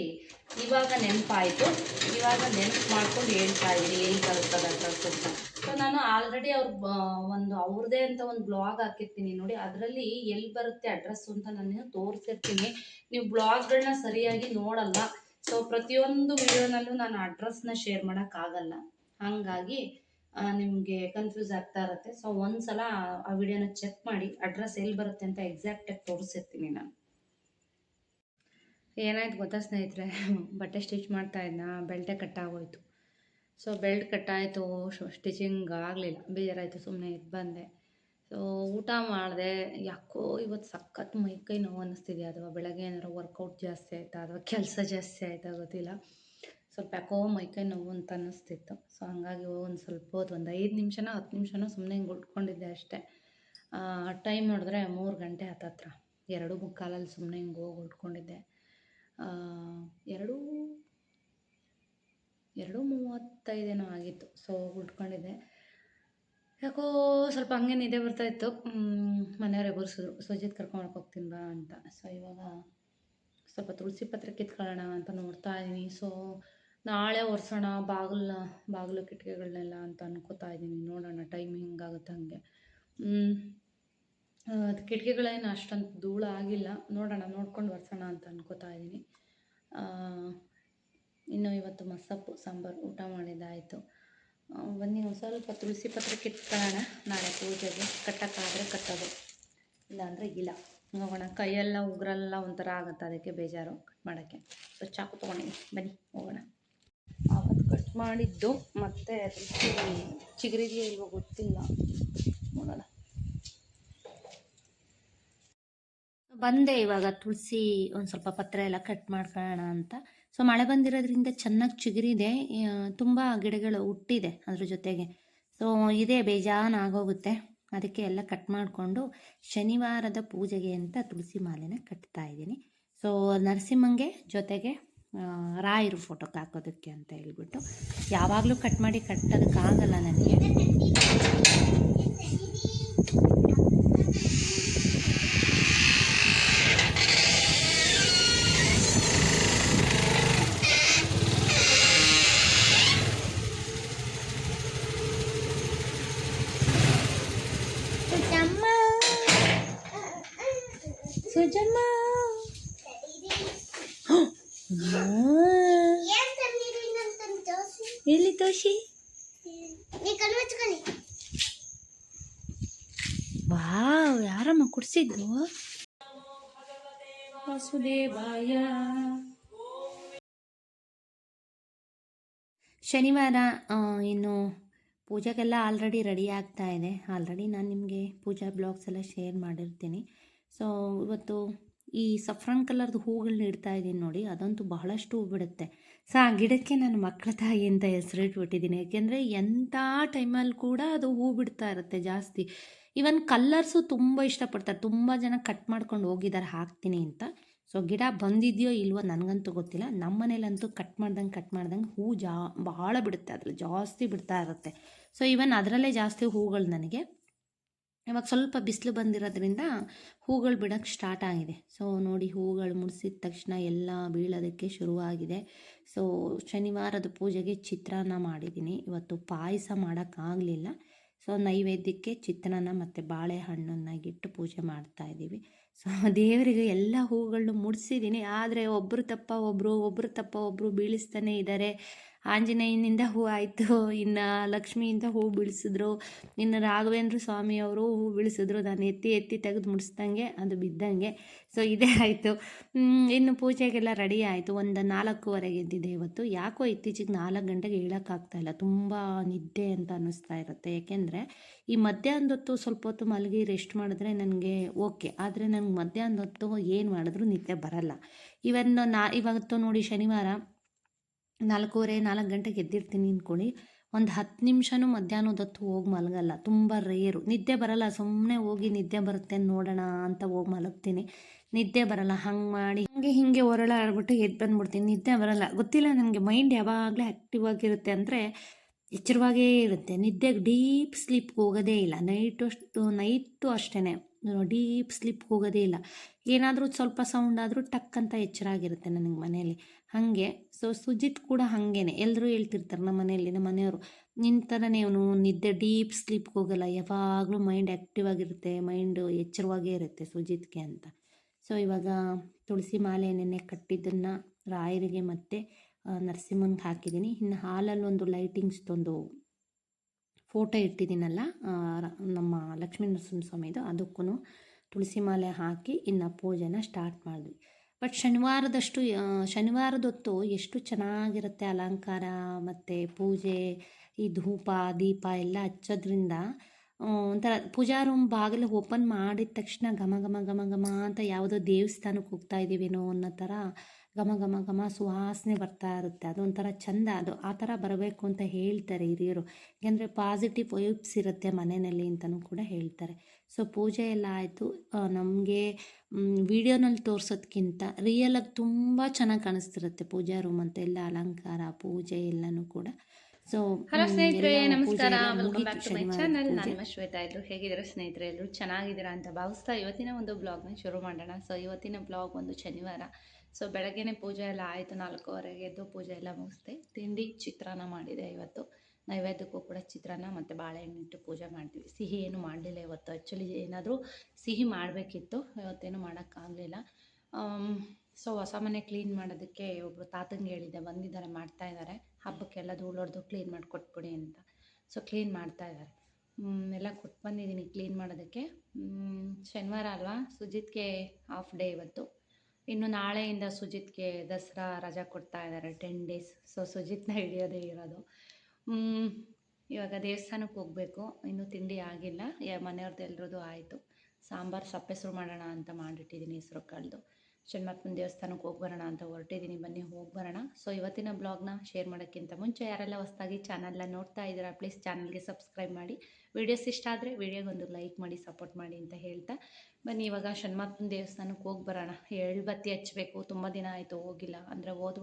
ಇವಾಗ ನೆನಪಾಯಿತು. ಇವಾಗ ನೆನಪು ಮಾಡ್ಕೊಂಡು ಹೇಳ್ತಾ ಇದ್ದೀನಿ, ಎಲ್ಲಿ ಬರುತ್ತದೆ ಅಡ್ರೆಸ್ ಅಂತ ಸೊ ನಾನು ಆಲ್ರೆಡಿ ಅವ್ರ ಒಂದು ಅವ್ರದೇ ಅಂತ ಒಂದು ಬ್ಲಾಗ್ ಹಾಕಿರ್ತೀನಿ ನೋಡಿ. ಅದರಲ್ಲಿ ಎಲ್ಲಿ ಬರುತ್ತೆ ಅಡ್ರೆಸ್ಸು ಅಂತ ನಾನು ತೋರಿಸಿರ್ತೀನಿ. ನೀವು ಬ್ಲಾಗ್ಗಳನ್ನ ಸರಿಯಾಗಿ ನೋಡಲ್ಲ. ಸೊ ಪ್ರತಿಯೊಂದು ವಿಡಿಯೋನಲ್ಲೂ ನಾನು ಅಡ್ರೆಸ್ನ ಶೇರ್ ಮಾಡೋಕ್ಕಾಗಲ್ಲ. ಹಾಗಾಗಿ ನಿಮಗೆ ಕನ್ಫ್ಯೂಸ್ ಆಗ್ತಾ ಇರುತ್ತೆ. ಸೊ ಒಂದ್ಸಲ ಆ ವಿಡಿಯೋನ ಚೆಕ್ ಮಾಡಿ ಅಡ್ರೆಸ್ ಎಲ್ಲಿ ಬರುತ್ತೆ ಅಂತ ಎಕ್ಸಾಕ್ಟಾಗಿ ತೋರಿಸಿರ್ತೀನಿ ನಾನು. ಏನಾಯ್ತು ಗೊತ್ತಾ ಸ್ನೇಹಿತರೆ? ಬಟ್ಟೆ ಸ್ಟಿಚ್ ಮಾಡ್ತಾ ಇದ್ದ ಬೆಲ್ಟೆ ಕಟ್ಟಾಗೋಯ್ತು. ಸೊ ಬೆಲ್ಟ್ ಕಟ್ಟಾಯಿತು ಸ್ಟಿಚಿಂಗ್ ಆಗಲಿಲ್ಲ. ಬೇಜಾರಾಯಿತು ಸುಮ್ಮನೆ ಇದು ಬಂದೆ. ಸೊ ಊಟ ಮಾಡಿದೆ. ಯಾಕೋ ಇವತ್ತು ಸಖತ್ ಮೈಕೈ ನೋವು ಅನ್ನಿಸ್ತಿದೆ ಅಥವಾ ಬೆಳಗ್ಗೆ ಏನಾರು ವರ್ಕೌಟ್ ಜಾಸ್ತಿ ಆಯಿತಾ ಅಥವಾ ಕೆಲಸ ಜಾಸ್ತಿ ಆಯಿತಾ ಗೊತ್ತಿಲ್ಲ. ಸ್ವಲ್ಪ ಯಾಕೋ ಮೈ ಕೈ ನೋವು ಅಂತ ಅನ್ನಿಸ್ತಿತ್ತು ಸೊ ಹಂಗಾಗಿ ಒಂದು ಸ್ವಲ್ಪ ಹೊತ್ತು, ಒಂದು ಐದು ನಿಮಿಷನೋ, ಹತ್ತು ನಿಮಿಷನೋ ಸುಮ್ಮನೆ ಹಿಂಗೆ ಉಟ್ಕೊಂಡಿದ್ದೆ ಅಷ್ಟೇ. ಟೈಮ್ ನೋಡಿದ್ರೆ ಮೂರು ಗಂಟೆ ಹತ್ತತ್ರ. ಎರಡು ಮುಕ್ಕಾಲಲ್ಲಿ ಸುಮ್ಮನೆ ಹಿಂಗೆ ಹೋಗಿ ಉಟ್ಕೊಂಡಿದ್ದೆ. ಎರಡು ಎರಡು ಮೂವತ್ತೈದೇನೋ ಆಗಿತ್ತು. ಸೊ ಉಟ್ಕೊಂಡಿದ್ದೆ. ಯಾಕೋ ಸ್ವಲ್ಪ ಹಂಗೆ ನಿದ್ದೆ ಬರ್ತಾಯಿತ್ತು ಮನೆಯವ್ರು ಎಬ್ಬರಿಸಿದ್ರು. ಸುಜಿತ್ ಕರ್ಕೊಂಡು ಹೋಗ್ತೀನಿ ಬಾ ಅಂತ. ಸೊ ಇವಾಗ ಸ್ವಲ್ಪ ತುಳಸಿ ಪತ್ರ ಕಿತ್ಕೊಳ್ಳೋಣ ಅಂತ ನೋಡ್ತಾ ಇದ್ದೀನಿ ಸೊ ನಾಳೆ ಒರೆಸೋಣ ಬಾಗಿಲ ಬಾಗಿಲು ಕಿಟಕಿಗಳನ್ನೆಲ್ಲ ಅಂತ ಅನ್ಕೋತಾ ಇದ್ದೀನಿ ನೋಡೋಣ ಟೈಮ್ ಹಿಂಗಾಗುತ್ತೆ ಹಾಗೆ. ಅದು ಕಿಟಕಿಗಳೇನು ಅಷ್ಟೊಂದು ಧೂಳ ಆಗಿಲ್ಲ. ನೋಡೋಣ, ನೋಡ್ಕೊಂಡು ಒರೆಸೋಣ ಅಂತ ಅನ್ಕೋತಾ ಇದ್ದೀನಿ. ಇನ್ನು ಇವತ್ತು ಮಸಪ್ಪು ಸಾಂಬಾರು ಊಟ ಮಾಡಿದ್ದಾಯಿತು. ಬನ್ನಿ, ಒಂದು ಸ್ವಲ್ಪ ತುಳಸಿ ಪತ್ರ ಕಿತ್ಕೊಳ್ಳೋಣ. ನಾಳೆ ಪೂಜೆಗೆ. ಕಟ್ಟೋಕ್ಕಾದರೆ ಕಟ್ಟೋದು. ಇಲ್ಲಾಂದರೆ ಇಲ್ಲ. ನೋಡೋಣ, ಕೈಯೆಲ್ಲ ಉಗ್ರೆಲ್ಲ ಒಂಥರ ಆಗುತ್ತೆ ಅದಕ್ಕೆ ಬೇಜಾರು ಕಟ್ ಮಾಡೋಕ್ಕೆ. ಸೊ, ಚಾಕು ತೊಗೊಂಡಿದ್ದೀನಿ ಬನ್ನಿ, ಹೋಗೋಣ. ಆವತ್ತು ಕಟ್ ಮಾಡಿದ್ದು ಮತ್ತೆ ಚಿಗರಿದೆಯೋ ಇಲ್ವೋ ಗೊತ್ತಿಲ್ಲ. ನೋಡೋಣ. ಬಂದೆ ಇವಾಗ ತುಳಸಿ ಒಂದು ಸ್ವಲ್ಪ ಪತ್ರೆ ಎಲ್ಲ ಕಟ್ ಮಾಡ್ಕೊಳ್ಳೋಣ ಅಂತ. ಸೊ ಮಳೆ ಬಂದಿರೋದ್ರಿಂದ ಚೆನ್ನಾಗಿ ಚಿಗುರಿದೆ. ತುಂಬ ಗಿಡಗಳು ಹುಟ್ಟಿದೆ ಅದ್ರ ಜೊತೆಗೆ. ಸೊ ಇದೇ, ಬೇಜಾನ್ ಆಗೋಗುತ್ತೆ. ಅದಕ್ಕೆ ಎಲ್ಲ ಕಟ್ ಮಾಡಿಕೊಂಡು ಶನಿವಾರದ ಪೂಜೆಗೆ ಅಂತ ತುಳಸಿ ಮಾಲೆನ ಕಟ್ತಾ ಇದ್ದೀನಿ. ಸೊ ನರಸಿಂಹಂಗೆ ಜೊತೆಗೆ ರಾಯರು ಫೋಟೋಕ್ಕೆ ಹಾಕೋದಕ್ಕೆ ಅಂತ ಹೇಳ್ಬಿಟ್ಟು ಯಾವಾಗಲೂ ಕಟ್ ಮಾಡಿ ಕಟ್ಟೋದಕ್ಕಾಗಲ್ಲ ನನಗೆ. ಕುಡ್ಸಿದ್ದು ವಾಸುದೇವಾಯ ಶನಿವಾರ ಇನ್ನು ಪೂಜೆಗೆಲ್ಲ ಆಲ್ರೆಡಿ ರೆಡಿ ಆಗ್ತಾ ಇದೆ. ಆಲ್ರೆಡಿ ನಾನು ನಿಮಗೆ ಪೂಜಾ ಬ್ಲಾಗ್ಸ್ ಎಲ್ಲ ಶೇರ್ ಮಾಡಿರ್ತೀನಿ. ಸೊ ಇವತ್ತು ಈ ಸಫ್ರಾನ್ ಕಲರ್ದು ಹೂಗಳನ್ನ ಇಡ್ತಾ ಇದ್ದೀನಿ ನೋಡಿ. ಅದಂತೂ ಬಹಳಷ್ಟು ಹೂ ಬಿಡುತ್ತೆ. ಸೊ ಆ ಗಿಡಕ್ಕೆ ನಾನು ಮಕ್ಕಳ ತಾಯಿ ಅಂತ ಹೆಸರಿಟ್ಬಿಟ್ಟಿದ್ದೀನಿ. ಯಾಕೆಂದರೆ ಎಂಥ ಟೈಮಲ್ಲಿ ಕೂಡ ಅದು ಹೂ ಬಿಡ್ತಾ ಇರುತ್ತೆ ಜಾಸ್ತಿ. ಇವನ್ ಕಲ್ಲರ್ಸು ತುಂಬ ಇಷ್ಟಪಡ್ತಾರೆ. ತುಂಬ ಜನ ಕಟ್ ಮಾಡ್ಕೊಂಡು ಹೋಗಿದ್ದಾರೆ, ಹಾಕ್ತೀನಿ ಅಂತ. ಸೊ ಗಿಡ ಬಂದಿದೆಯೋ ಇಲ್ವೋ ನನಗಂತೂ ಗೊತ್ತಿಲ್ಲ. ನಮ್ಮ ಮನೇಲಂತೂ ಕಟ್ ಮಾಡ್ದಂಗೆ ಕಟ್ ಮಾಡ್ದಂಗೆ ಹೂ ಜಾ, ಭಾಳ ಬಿಡುತ್ತೆ. ಅದ್ರಲ್ಲಿ ಜಾಸ್ತಿ ಬಿಡ್ತಾ ಇರುತ್ತೆ. ಸೊ ಇವನ್ ಅದರಲ್ಲೇ ಜಾಸ್ತಿ ಹೂಗಳು ನನಗೆ. ಇವಾಗ ಸ್ವಲ್ಪ ಬಿಸಿಲು ಬಂದಿರೋದ್ರಿಂದ ಹೂಗಳು ಬಿಡೋಕ್ಕೆ ಸ್ಟಾರ್ಟ್ ಆಗಿದೆ. ಸೊ ನೋಡಿ ಹೂಗಳು ಮುಡಿಸಿದ ತಕ್ಷಣ ಎಲ್ಲ ಬೀಳೋದಕ್ಕೆ ಶುರುವಾಗಿದೆ. ಸೊ ಶನಿವಾರದ ಪೂಜೆಗೆ ಚಿತ್ರಾನ್ನ ಮಾಡಿದ್ದೀನಿ. ಇವತ್ತು ಪಾಯಸ ಮಾಡೋಕ್ಕಾಗಲಿಲ್ಲ ಸೊ, ನೈವೇದ್ಯಕ್ಕೆ ಚಿತ್ರಾನ್ನ ಮತ್ತು ಬಾಳೆಹಣ್ಣನ್ನಾಗಿಟ್ಟು ಪೂಜೆ ಮಾಡ್ತಾ ಇದ್ದೀವಿ. ಸೊ, ದೇವರಿಗೆ ಎಲ್ಲ ಹೂಗಳನ್ನು ಮುಡಿಸಿದ್ದೀನಿ. ಆದರೆ ಒಬ್ಬರು ತಪ್ಪ ಒಬ್ಬರು ಒಬ್ಬರು ತಪ್ಪ ಒಬ್ಬರು ಬೀಳಿಸ್ತಾನೆ ಇದ್ದಾರೆ ಆಂಜನೇಯನಿಂದ ಹೂ ಆಯಿತು, ಇನ್ನು ಲಕ್ಷ್ಮಿಯಿಂದ ಹೂ ಬಿಡಿಸಿದ್ರು, ಇನ್ನು ರಾಘವೇಂದ್ರ ಸ್ವಾಮಿಯವರು ಹೂ ಬಿಡಿಸಿದ್ರು, ನಾನು ಎತ್ತಿ ಎತ್ತಿ ತೆಗೆದು ಮುಡಿಸ್ದಂಗೆ, ಅದು ಬಿದ್ದಂಗೆ. ಸೊ ಇದೇ ಆಯಿತು. ಇನ್ನು ಪೂಜೆಗೆಲ್ಲ ರೆಡಿ ಆಯಿತು. ಒಂದು ನಾಲ್ಕೂವರೆಗೆ ಎದ್ದಿದೆ ಇವತ್ತು. ಯಾಕೋ ಇತ್ತೀಚೆಗೆ ನಾಲ್ಕು ಗಂಟೆಗೆ ಹೇಳೋಕ್ಕಾಗ್ತಾ ಇಲ್ಲ. ತುಂಬ ನಿದ್ದೆ ಅಂತ ಅನ್ನಿಸ್ತಾ ಇರುತ್ತೆ. ಏಕೆಂದರೆ ಈ ಮಧ್ಯಾಹ್ನದ ಹೊತ್ತು ಸ್ವಲ್ಪ ಹೊತ್ತು ಮಲಗಿ ರೆಸ್ಟ್ ಮಾಡಿದ್ರೆ ನನಗೆ ಓಕೆ ಆದರೆ ನನಗೆ ಮಧ್ಯಾಹ್ನದ ಹೊತ್ತು ಏನು ಮಾಡಿದ್ರೂ ನಿದ್ದೆ ಬರಲ್ಲ. ಇವನ್ ನಾ, ಇವತ್ತು ನೋಡಿ ಶನಿವಾರ ನಾಲ್ಕೂವರೆ, ನಾಲ್ಕು ಗಂಟೆಗೆ ಎದ್ದಿರ್ತೀನಿ ಅಂದ್ಕೊಳ್ಳಿ ಒಂದು ಹತ್ತು ನಿಮಿಷನೂ ಮಧ್ಯಾಹ್ನದ ಹೊತ್ತು ಹೋಗಿ ಮಲಗಲ್ಲ. ತುಂಬ ರೇರು. ನಿದ್ದೆ ಬರಲ್ಲ. ಸುಮ್ಮನೆ ಹೋಗಿ ನಿದ್ದೆ ಬರುತ್ತೆ ನೋಡೋಣ ಅಂತ ಹೋಗಿ ಮಲಗ್ತೀನಿ. ನಿದ್ದೆ ಬರಲ್ಲ. ಹಂಗೆ ಮಾಡಿ, ಹಂಗೆ ಹಿಂಗೆ ಹೊರಳಾಡ್ಬಿಟ್ಟು ಎದ್ದು ಬಂದ್ಬಿಡ್ತೀನಿ. ನಿದ್ದೆ ಬರಲ್ಲ. ಗೊತ್ತಿಲ್ಲ ನನಗೆ ಮೈಂಡ್ ಯಾವಾಗಲೂ ಆ್ಯಕ್ಟಿವ್ ಆಗಿರುತ್ತೆ ಅಂದರೆ ಎಚ್ಚರವಾಗೇ ಇರುತ್ತೆ. ನಿದ್ದೆಗೆ ಡೀಪ್ ಸ್ಲೀಪ್ಗೆ ಹೋಗೋದೇ ಇಲ್ಲ. ನೈಟು ಅಷ್ಟು, ನೈಟು ಅಷ್ಟೇ ಡೀಪ್ ಸ್ಲೀಪ್ಗೆ ಹೋಗೋದೇ ಇಲ್ಲ. ಏನಾದರೂ ಸ್ವಲ್ಪ ಸೌಂಡ್ ಆದರೂ ಟಕ್ ಅಂತ ಎಚ್ಚರ ಆಗಿರುತ್ತೆ ನನಗೆ ಮನೆಯಲ್ಲಿ ಹಾಗೆ ಸೊ ಸುಜಿತ್ ಕೂಡ ಹಾಗೇನೆ. ಎಲ್ಲರೂ ಹೇಳ್ತಿರ್ತಾರೆ ನಮ್ಮ ಮನೆಯಲ್ಲಿ, ನಮ್ಮ ಮನೆಯವರು ನಿನ್ನ ಥರನೇ ಅವನು ನಿದ್ದೆ ಡೀಪ್ ಸ್ಲೀಪ್ಗೆ ಹೋಗಲ್ಲ. ಯಾವಾಗಲೂ ಮೈಂಡ್ ಆ್ಯಕ್ಟಿವ್ ಆಗಿರುತ್ತೆ, ಮೈಂಡು ಎಚ್ಚರವಾಗೇ ಇರುತ್ತೆ ಸುಜಿತ್ಗೆ ಅಂತ. ಸೊ ಇವಾಗ ತುಳಸಿ ಮಾಲೆ ನೆನ್ನೆ ಕಟ್ಟಿದ್ದನ್ನು ರಾಯರಿಗೆ ಮತ್ತು ನರಸಿಂಹನಿಗೆ ಹಾಕಿದ್ದೀನಿ. ಇನ್ನು ಹಾಲಲ್ಲಿ ಒಂದು ಲೈಟಿಂಗ್ಸ್ದೊಂದು ಫೋಟೋ ಇಟ್ಟಿದ್ದೀನಲ್ಲ ನಮ್ಮ ಲಕ್ಷ್ಮೀ ನರಸಿಂಹ ಸ್ವಾಮಿದು ಅದಕ್ಕೂ ತುಳಸಿ ಮಾಲೆ ಹಾಕಿ ಇನ್ನು ಪೂಜೆನ ಸ್ಟಾರ್ಟ್ ಮಾಡಿದ್ವಿ. ಬಟ್ ಶನಿವಾರದಷ್ಟು ಶನಿವಾರದೊತ್ತು ಎಷ್ಟು ಚೆನ್ನಾಗಿರುತ್ತೆ ಅಲಂಕಾರ ಮತ್ತು ಪೂಜೆ, ಈ ಧೂಪ, ದೀಪ ಎಲ್ಲ ಹಚ್ಚೋದ್ರಿಂದ ಒಂಥರ ಪೂಜಾ ರೂಮ್ ಬಾಗಿಲು ಓಪನ್ ಮಾಡಿದ ತಕ್ಷಣ ಘಮ ಘಮ ಘಮ ಘಮ ಅಂತ ಯಾವುದೋ ದೇವಸ್ಥಾನಕ್ಕೆ ಹೋಗ್ತಾ ಇದ್ದೀವೇನೋ ಅನ್ನೋ ಥರ ಘಮ ಘಮ ಘಮ ಸುವಾಸನೆ ಬರ್ತಾ ಇರುತ್ತೆ. ಅದೊಂಥರ ಚಂದ. ಅದು ಆ ಥರ ಬರಬೇಕು ಅಂತ ಹೇಳ್ತಾರೆ ಹಿರಿಯರು. ಯಾಕೆಂದರೆ ಪಾಸಿಟಿವ್ ವೈಬ್ಸ್ ಇರುತ್ತೆ ಮನೆಯಲ್ಲಿ ಅಂತಲೂ ಕೂಡ ಹೇಳ್ತಾರೆ. ಸೊ ಪೂಜೆ ಎಲ್ಲ ಆಯಿತು. ನಮಗೆ ವಿಡಿಯೋನಲ್ಲಿ ತೋರಿಸೋದ್ಕಿಂತ ರಿಯಲಾಗಿ ತುಂಬ ಚೆನ್ನಾಗಿ ಕಾಣಿಸ್ತಿರುತ್ತೆ ಪೂಜಾ ರೂಮ್ ಅಂತ ಎಲ್ಲ ಅಲಂಕಾರ ಪೂಜೆ ಎಲ್ಲನೂ ಕೂಡ. ಸೊ ಹಲೋ ಸ್ನೇಹಿತರೆ ನಮಸ್ಕಾರ. Welcome back to my channel ನಾನು ನಿಮ್ಮ ಶ್ವೇತಾ ಇದ್ರು. ಹೇಗಿದ್ದಾರೆ ಸ್ನೇಹಿತರೆ? ಎಲ್ಲರೂ ಚೆನ್ನಾಗಿದ್ದೀರಾ ಅಂತ ಭಾವಿಸ್ತಾ ಇವತ್ತಿನ ಒಂದು ಬ್ಲಾಗ್ನ ಶುರು ಮಾಡೋಣ. ಸೊ ಇವತ್ತಿನ ಬ್ಲಾಗ್ ಒಂದು ಶನಿವಾರ. ಸೊ ಬೆಳಗ್ಗೆನೆ ಪೂಜೆ ಎಲ್ಲ ಆಯಿತು. ನಾಲ್ಕೂವರೆಗೆ ಎದ್ದು ಪೂಜೆ ಎಲ್ಲ ಮುಗಿಸ್ದೆ. ತಿಂಡಿ ಚಿತ್ರಾನ್ನ ಮಾಡಿದೆ ಇವತ್ತು. ನೈವೇದ್ಯಕ್ಕೂ ಕೂಡ ಚಿತ್ರಾನ್ನ ಮತ್ತು ಬಾಳೆಹಣ್ಣಿಟ್ಟು ಪೂಜೆ ಮಾಡ್ತೀವಿ. ಸಿಹಿ ಏನು ಮಾಡಲಿಲ್ಲ ಇವತ್ತು. ಆ್ಯಕ್ಚುಲಿ ಏನಾದರೂ ಸಿಹಿ ಮಾಡಬೇಕಿತ್ತು. ಇವತ್ತೇನು ಮಾಡೋಕ್ಕಾಗಲಿಲ್ಲ. ಸೊ ಹೊಸ ಮನೆ ಕ್ಲೀನ್ ಮಾಡೋದಕ್ಕೆ ಒಬ್ಬರು ತಾತಂಗೆ ಹೇಳಿದ್ದೆ. ಬಂದಿದ್ದಾರೆ, ಮಾಡ್ತಾ ಇದ್ದಾರೆ. ಹಬ್ಬಕ್ಕೆಲ್ಲ ಧೂಳು ಹೊಡೆದು ಕ್ಲೀನ್ ಮಾಡಿ ಕೊಟ್ಬಿಡಿ ಅಂತ. ಸೊ ಕ್ಲೀನ್ ಮಾಡ್ತಾ ಇದ್ದಾರೆ. ಎಲ್ಲ ಕೊಟ್ಟು ಬಂದಿದ್ದೀನಿ ಕ್ಲೀನ್ ಮಾಡೋದಕ್ಕೆ ಶನಿವಾರ ಅಲ್ವಾ? ಸುಜಿತ್ಗೆ ಹಾಫ್ ಡೇ ಇವತ್ತು. ಇನ್ನು ನಾಳೆಯಿಂದ ಸುಜಿತ್ಗೆ ದಸರಾ ರಜಾ ಕೊಡ್ತಾ ಇದ್ದಾರೆ ಟೆನ್ ಡೇಸ್ ಸೊ ಸುಜಿತ್ನ ಹಿಡಿಯೋದೇ ಇರೋದು. ಇವಾಗ ದೇವಸ್ಥಾನಕ್ಕೆ ಹೋಗಬೇಕು. ಇನ್ನೂ ತಿಂಡಿ ಆಗಿಲ್ಲ. ಮನೆಯವ್ರದ್ದು ಎಲ್ರದ್ದು ಆಯಿತು. ಸಾಂಬಾರು ಸಪ್ಪೆಸರು ಮಾಡೋಣ ಅಂತ ಮಾಡಿಟ್ಟಿದ್ದೀನಿ ಹೆಸ್ರು ಕಾಳ್ದು. ಷಣ್ಮತ್ಮನ ದೇವಸ್ಥಾನಕ್ಕೆ ಹೋಗಿ ಬರೋಣ ಅಂತ ಹೊರಟಿದ್ದೀನಿ ಬನ್ನಿ, ಹೋಗಿ ಬರೋಣ. ಸೊ ಇವತ್ತಿನ ಬ್ಲಾಗ್ನ ಶೇರ್ ಮಾಡೋಕ್ಕಿಂತ ಮುಂಚೆ ಯಾರೆಲ್ಲ ಹೊಸ್ದಾಗಿ ಚಾನಲ್ನ ನೋಡ್ತಾ ಇದ್ದೀರಾ ಪ್ಲೀಸ್ ಚಾನಲ್ಗೆ ಸಬ್ಸ್ಕ್ರೈಬ್ ಮಾಡಿ. ವಿಡಿಯೋಸ್ ಇಷ್ಟ ಆದರೆ ಒಂದು ಲೈಕ್ ಮಾಡಿ ಸಪೋರ್ಟ್ ಮಾಡಿ ಅಂತ ಹೇಳ್ತಾ. ಬನ್ನಿ, ಇವಾಗ ಷಣ್ಮಪ್ಪನ ದೇವಸ್ಥಾನಕ್ಕೆ ಹೋಗಿ ಬರೋಣ. ಎಳ್ಳು ಬತ್ತಿ ಹಚ್ಚಬೇಕು ತುಂಬ ದಿನ ಆಯಿತು, ಹೋಗಿಲ್ಲ. ಅಂದರೆ ಹೋದ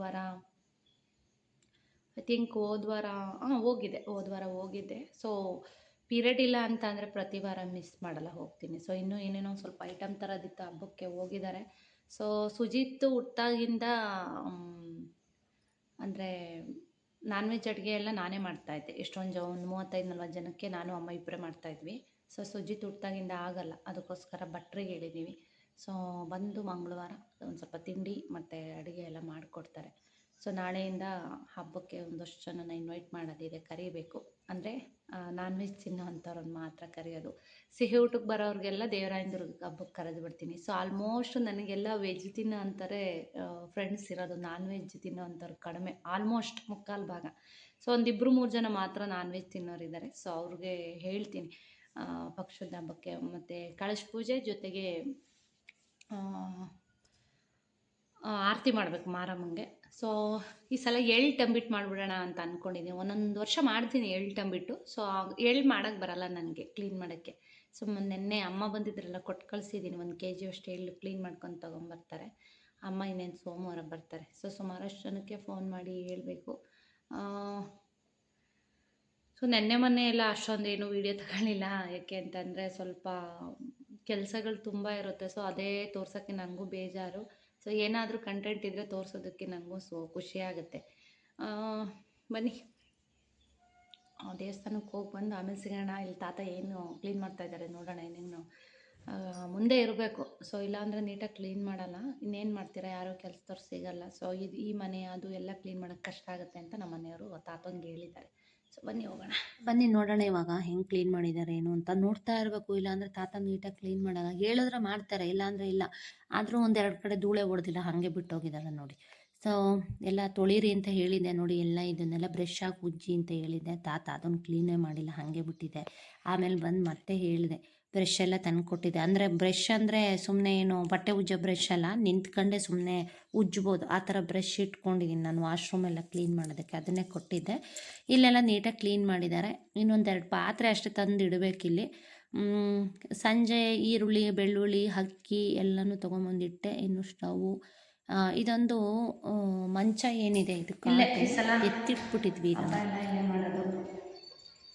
ಐ ಥಿಂಕ್ ಹೋದ ವಾರ ಹಾಂ ಹೋಗಿದ್ದೆ ಹೋದ ವಾರ ಹೋಗಿದ್ದೆ. ಸೊ ಪೀರಿಯಡ್ ಇಲ್ಲ ಅಂತ ಅಂದರೆ ಪ್ರತಿ ವಾರ ಮಿಸ್ ಮಾಡಲ್ಲ, ಹೋಗ್ತೀನಿ. ಸೊ ಇನ್ನೂ ಏನೇನೋ ಸ್ವಲ್ಪ ಐಟಮ್ ಥರದಿತ್ತು ಹಬ್ಬಕ್ಕೆ ಹೋಗಿದ್ದಾರೆ. ಸೊ ಸುಜಿತ್ ಹುಟ್ಟಾಗಿಂದ ಅಂದರೆ ನಾನ್ ವೆಜ್ ಅಡುಗೆ ಎಲ್ಲ ನಾನೇ ಮಾಡ್ತಾಯಿದ್ದೆ ಎಷ್ಟೊಂದು ಒಂದು ಮೂವತ್ತೈದು ನಲ್ವತ್ತು ಜನಕ್ಕೆ ನಾನು, ಅಮ್ಮ ಇಬ್ಬರೇ ಮಾಡ್ತಾಯಿದ್ವಿ ಸೊ ಸುಜಿತ್ ಹುಟ್ಟಾಗಿಂದ ಆಗಲ್ಲ. ಅದಕ್ಕೋಸ್ಕರ ಭಟ್ರಿಗೆ ಹೇಳಿದ್ದೀವಿ ಸೊ ಬಂದು ಮಂಗಳವಾರ ಒಂದು ಸ್ವಲ್ಪ ತಿಂಡಿ ಮತ್ತು ಅಡುಗೆ ಎಲ್ಲ ಮಾಡಿಕೊಡ್ತಾರೆ. ಸೊ ನಾಳೆಯಿಂದ ಹಬ್ಬಕ್ಕೆ ಒಂದಷ್ಟು ಜನನ ಇನ್ವೈಟ್ ಮಾಡೋದಿದೆ. ಕರಿಬೇಕು. ಅಂದರೆ ನಾನ್ ವೆಜ್ ತಿನ್ನೋ ಅಂಥವ್ರನ್ನ ಮಾತ್ರ ಕರೆಯೋದು. ಸಿಹಿ ಊಟಕ್ಕೆ ಬರೋರಿಗೆಲ್ಲ ದೇವರಾಯನದುರ್ಗಕ್ಕೆ ಹಬ್ಬಕ್ಕೆ ಕರೆದು ಬಿಡ್ತೀನಿ. ಸೊ ಆಲ್ಮೋಸ್ಟ್ ನನಗೆಲ್ಲ ವೆಜ್ ತಿನ್ನೋ ಅಂತಾರೆ ಫ್ರೆಂಡ್ಸ್ ಇರೋದು. ನಾನ್ ವೆಜ್ ತಿನ್ನೋ ಅಂಥವ್ರು ಕಡಿಮೆ ಆಲ್ಮೋಸ್ಟ್ ಮುಕ್ಕಾಲು ಭಾಗ. ಸೊ ಒಂದಿಬ್ಬರು ಮೂರು ಜನ ಮಾತ್ರ ನಾನ್ ವೆಜ್ ತಿನ್ನೋರಿದ್ದಾರೆ. ಸೊ ಅವ್ರಿಗೆ ಹೇಳ್ತೀನಿ ಪಕ್ಷದ ಹಬ್ಬಕ್ಕೆ. ಮತ್ತು ಕಳಶ ಪೂಜೆ ಜೊತೆಗೆ ಆರತಿ ಮಾಡಬೇಕು ಮಾರಮ್ಮಂಗೆ. ಸೊ ಈ ಸಲ ಎಳ್ಳು ಟಂಬಿಟ್ಟು ಮಾಡಿಬಿಡೋಣ ಅಂತ ಅಂದ್ಕೊಂಡಿದ್ದೀನಿ ಒಂದೊಂದು ವರ್ಷ ಮಾಡ್ತೀನಿ ಎಳ್ಳು ಟಂಬಿಟ್ಟು ಸೊ ಎಳ್ಳು ಮಾಡೋಕ್ಕೆ ಬರಲ್ಲ ನನಗೆ ಕ್ಲೀನ್ ಮಾಡೋಕ್ಕೆ. ಸೊ ನಿನ್ನೆ ಅಮ್ಮ ಬಂದಿದ್ರಲ್ಲ ಕೊಟ್ಟು ಕಳಿಸಿದ್ದೀನಿ ಒಂದು ಕೆ ಜಿ ಅಷ್ಟು ಎಳ್ಳು ಕ್ಲೀನ್ ಮಾಡ್ಕೊಂಡು ತೊಗೊಂಬರ್ತಾರೆ. ಅಮ್ಮ ಇನ್ನೇನು ಸೋಮವಾರ ಬರ್ತಾರೆ. ಸೊ ಸುಮಾರಷ್ಟು ಜನಕ್ಕೆ ಫೋನ್ ಮಾಡಿ ಹೇಳಬೇಕು. ಸೊ ನೆನ್ನೆ ಮೊನ್ನೆ ಎಲ್ಲ ಅಷ್ಟೊಂದೇನು ವಿಡಿಯೋ ತಗೊಳ್ಳಿಲ್ಲ. ಯಾಕೆ ಅಂತಂದರೆ ಸ್ವಲ್ಪ ಕೆಲಸಗಳು ತುಂಬ ಇರುತ್ತೆ. ಸೊ ಅದೇ ತೋರ್ಸೋಕ್ಕೆ ನನಗೂ ಬೇಜಾರು. ಸೊ ಏನಾದರೂ ಕಂಟೆಂಟ್ ಇದ್ದರೆ ತೋರಿಸೋದಕ್ಕೆ ನನಗೂ ಸೊ ಖುಷಿಯಾಗುತ್ತೆ ಬನ್ನಿ. ದೇವಸ್ಥಾನಕ್ಕೆ ಹೋಗಿ ಬಂದು ಆಮೇಲೆ ಸಿಗೋಣ. ಇಲ್ಲಿ ತಾತ ಏನು ಕ್ಲೀನ್ ಮಾಡ್ತಾ ಇದ್ದಾರೆ ನೋಡೋಣ ಏನೇನು ಮುಂದೆ ಇರಬೇಕು. ಸೊ ಇಲ್ಲಾಂದರೆ ನೀಟಾಗಿ ಕ್ಲೀನ್ ಮಾಡಲ್ಲ. ಇನ್ನೇನು ಮಾಡ್ತೀರಾ? ಯಾರೋ ಕೆಲಸದವ್ರು ಸಿಗೋಲ್ಲ. ಸೊ ಇದು ಈ ಮನೆ, ಅದು ಎಲ್ಲ ಕ್ಲೀನ್ ಮಾಡೋಕ್ಕೆ ಕಷ್ಟ ಆಗುತ್ತೆ ಅಂತ ನಮ್ಮ ಮನೆಯವರು ತಾತಂಗೆ ಹೇಳಿದ್ದಾರೆ. ಸೊ ಬನ್ನಿ ಹೋಗೋಣ. ಬನ್ನಿ ನೋಡೋಣ ಇವಾಗ ಹೆಂಗೆ ಕ್ಲೀನ್ ಮಾಡಿದ್ದಾರೆ ಏನು ಅಂತ. ನೋಡ್ತಾ ಇರಬೇಕು, ಇಲ್ಲಾಂದರೆ ತಾತ ನೀಟಾಗಿ ಕ್ಲೀನ್ ಮಾಡಲ್ಲ. ಹೇಳಿದ್ರೆ ಮಾಡ್ತಾರೆ, ಇಲ್ಲಾಂದರೆ ಇಲ್ಲ. ಆದರೂ ಒಂದೆರಡು ಕಡೆ ಧೂಳೆ ಹೊಡೆದಿಲ್ಲ, ಹಾಗೆ ಬಿಟ್ಟೋಗಿದ್ದಾರೆ ನೋಡಿ. ಸೊ ಎಲ್ಲ ತೊಳೀರಿ ಅಂತ ಹೇಳಿದ್ದೆ ನೋಡಿ, ಎಲ್ಲ ಇದನ್ನೆಲ್ಲ ಬ್ರಷ್ ಹಾಕಿ ಉಜ್ಜಿ ಅಂತ ಹೇಳಿದ್ದೆ. ತಾತ ಅದನ್ನು ಕ್ಲೀನೇ ಮಾಡಿಲ್ಲ, ಹಾಗೆ ಬಿಟ್ಟಿದೆ. ಆಮೇಲೆ ಬಂದು ಮತ್ತೆ ಹೇಳಿದೆ. ಬ್ರಷ್ ಎಲ್ಲ ತಂದು ಕೊಟ್ಟಿದ್ದೆ ಅಂದರೆ ಬ್ರಷ್ ಅಂದರೆ ಸುಮ್ಮನೆ ಏನು ಬಟ್ಟೆ ಉಜ್ಜೋ ಬ್ರಷ್ ಅಲ್ಲ ನಿಂತ್ಕೊಂಡೆ ಸುಮ್ಮನೆ ಉಜ್ಜ್ಬೋದು ಆ ಥರ ಬ್ರಷ್ ಇಟ್ಕೊಂಡಿದ್ದೀನಿ ನಾನು ವಾಶ್ರೂಮ್ ಎಲ್ಲ ಕ್ಲೀನ್ ಮಾಡೋದಕ್ಕೆ ಅದನ್ನೇ ಕೊಟ್ಟಿದ್ದೆ. ಇಲ್ಲೆಲ್ಲ ನೀಟಾಗಿ ಕ್ಲೀನ್ ಮಾಡಿದ್ದಾರೆ. ಇನ್ನೊಂದೆರಡು ಪಾತ್ರೆ ಅಷ್ಟೇ ತಂದು ಇಡಬೇಕಿಲ್ಲಿ ಸಂಜೆ ಈರುಳ್ಳಿ ಬೆಳ್ಳುಳ್ಳಿ ಅಕ್ಕಿ ಎಲ್ಲನೂ ತೊಗೊಂಬಂದಿಟ್ಟೆ. ಇನ್ನು ಸ್ಟವು ಇದೊಂದು ಮಂಚ ಏನಿದೆ ಇದಕ್ಕೆ ಎತ್ತಿಟ್ಬಿಟ್ಟಿದ್ವಿ ಮಾಡೋದು.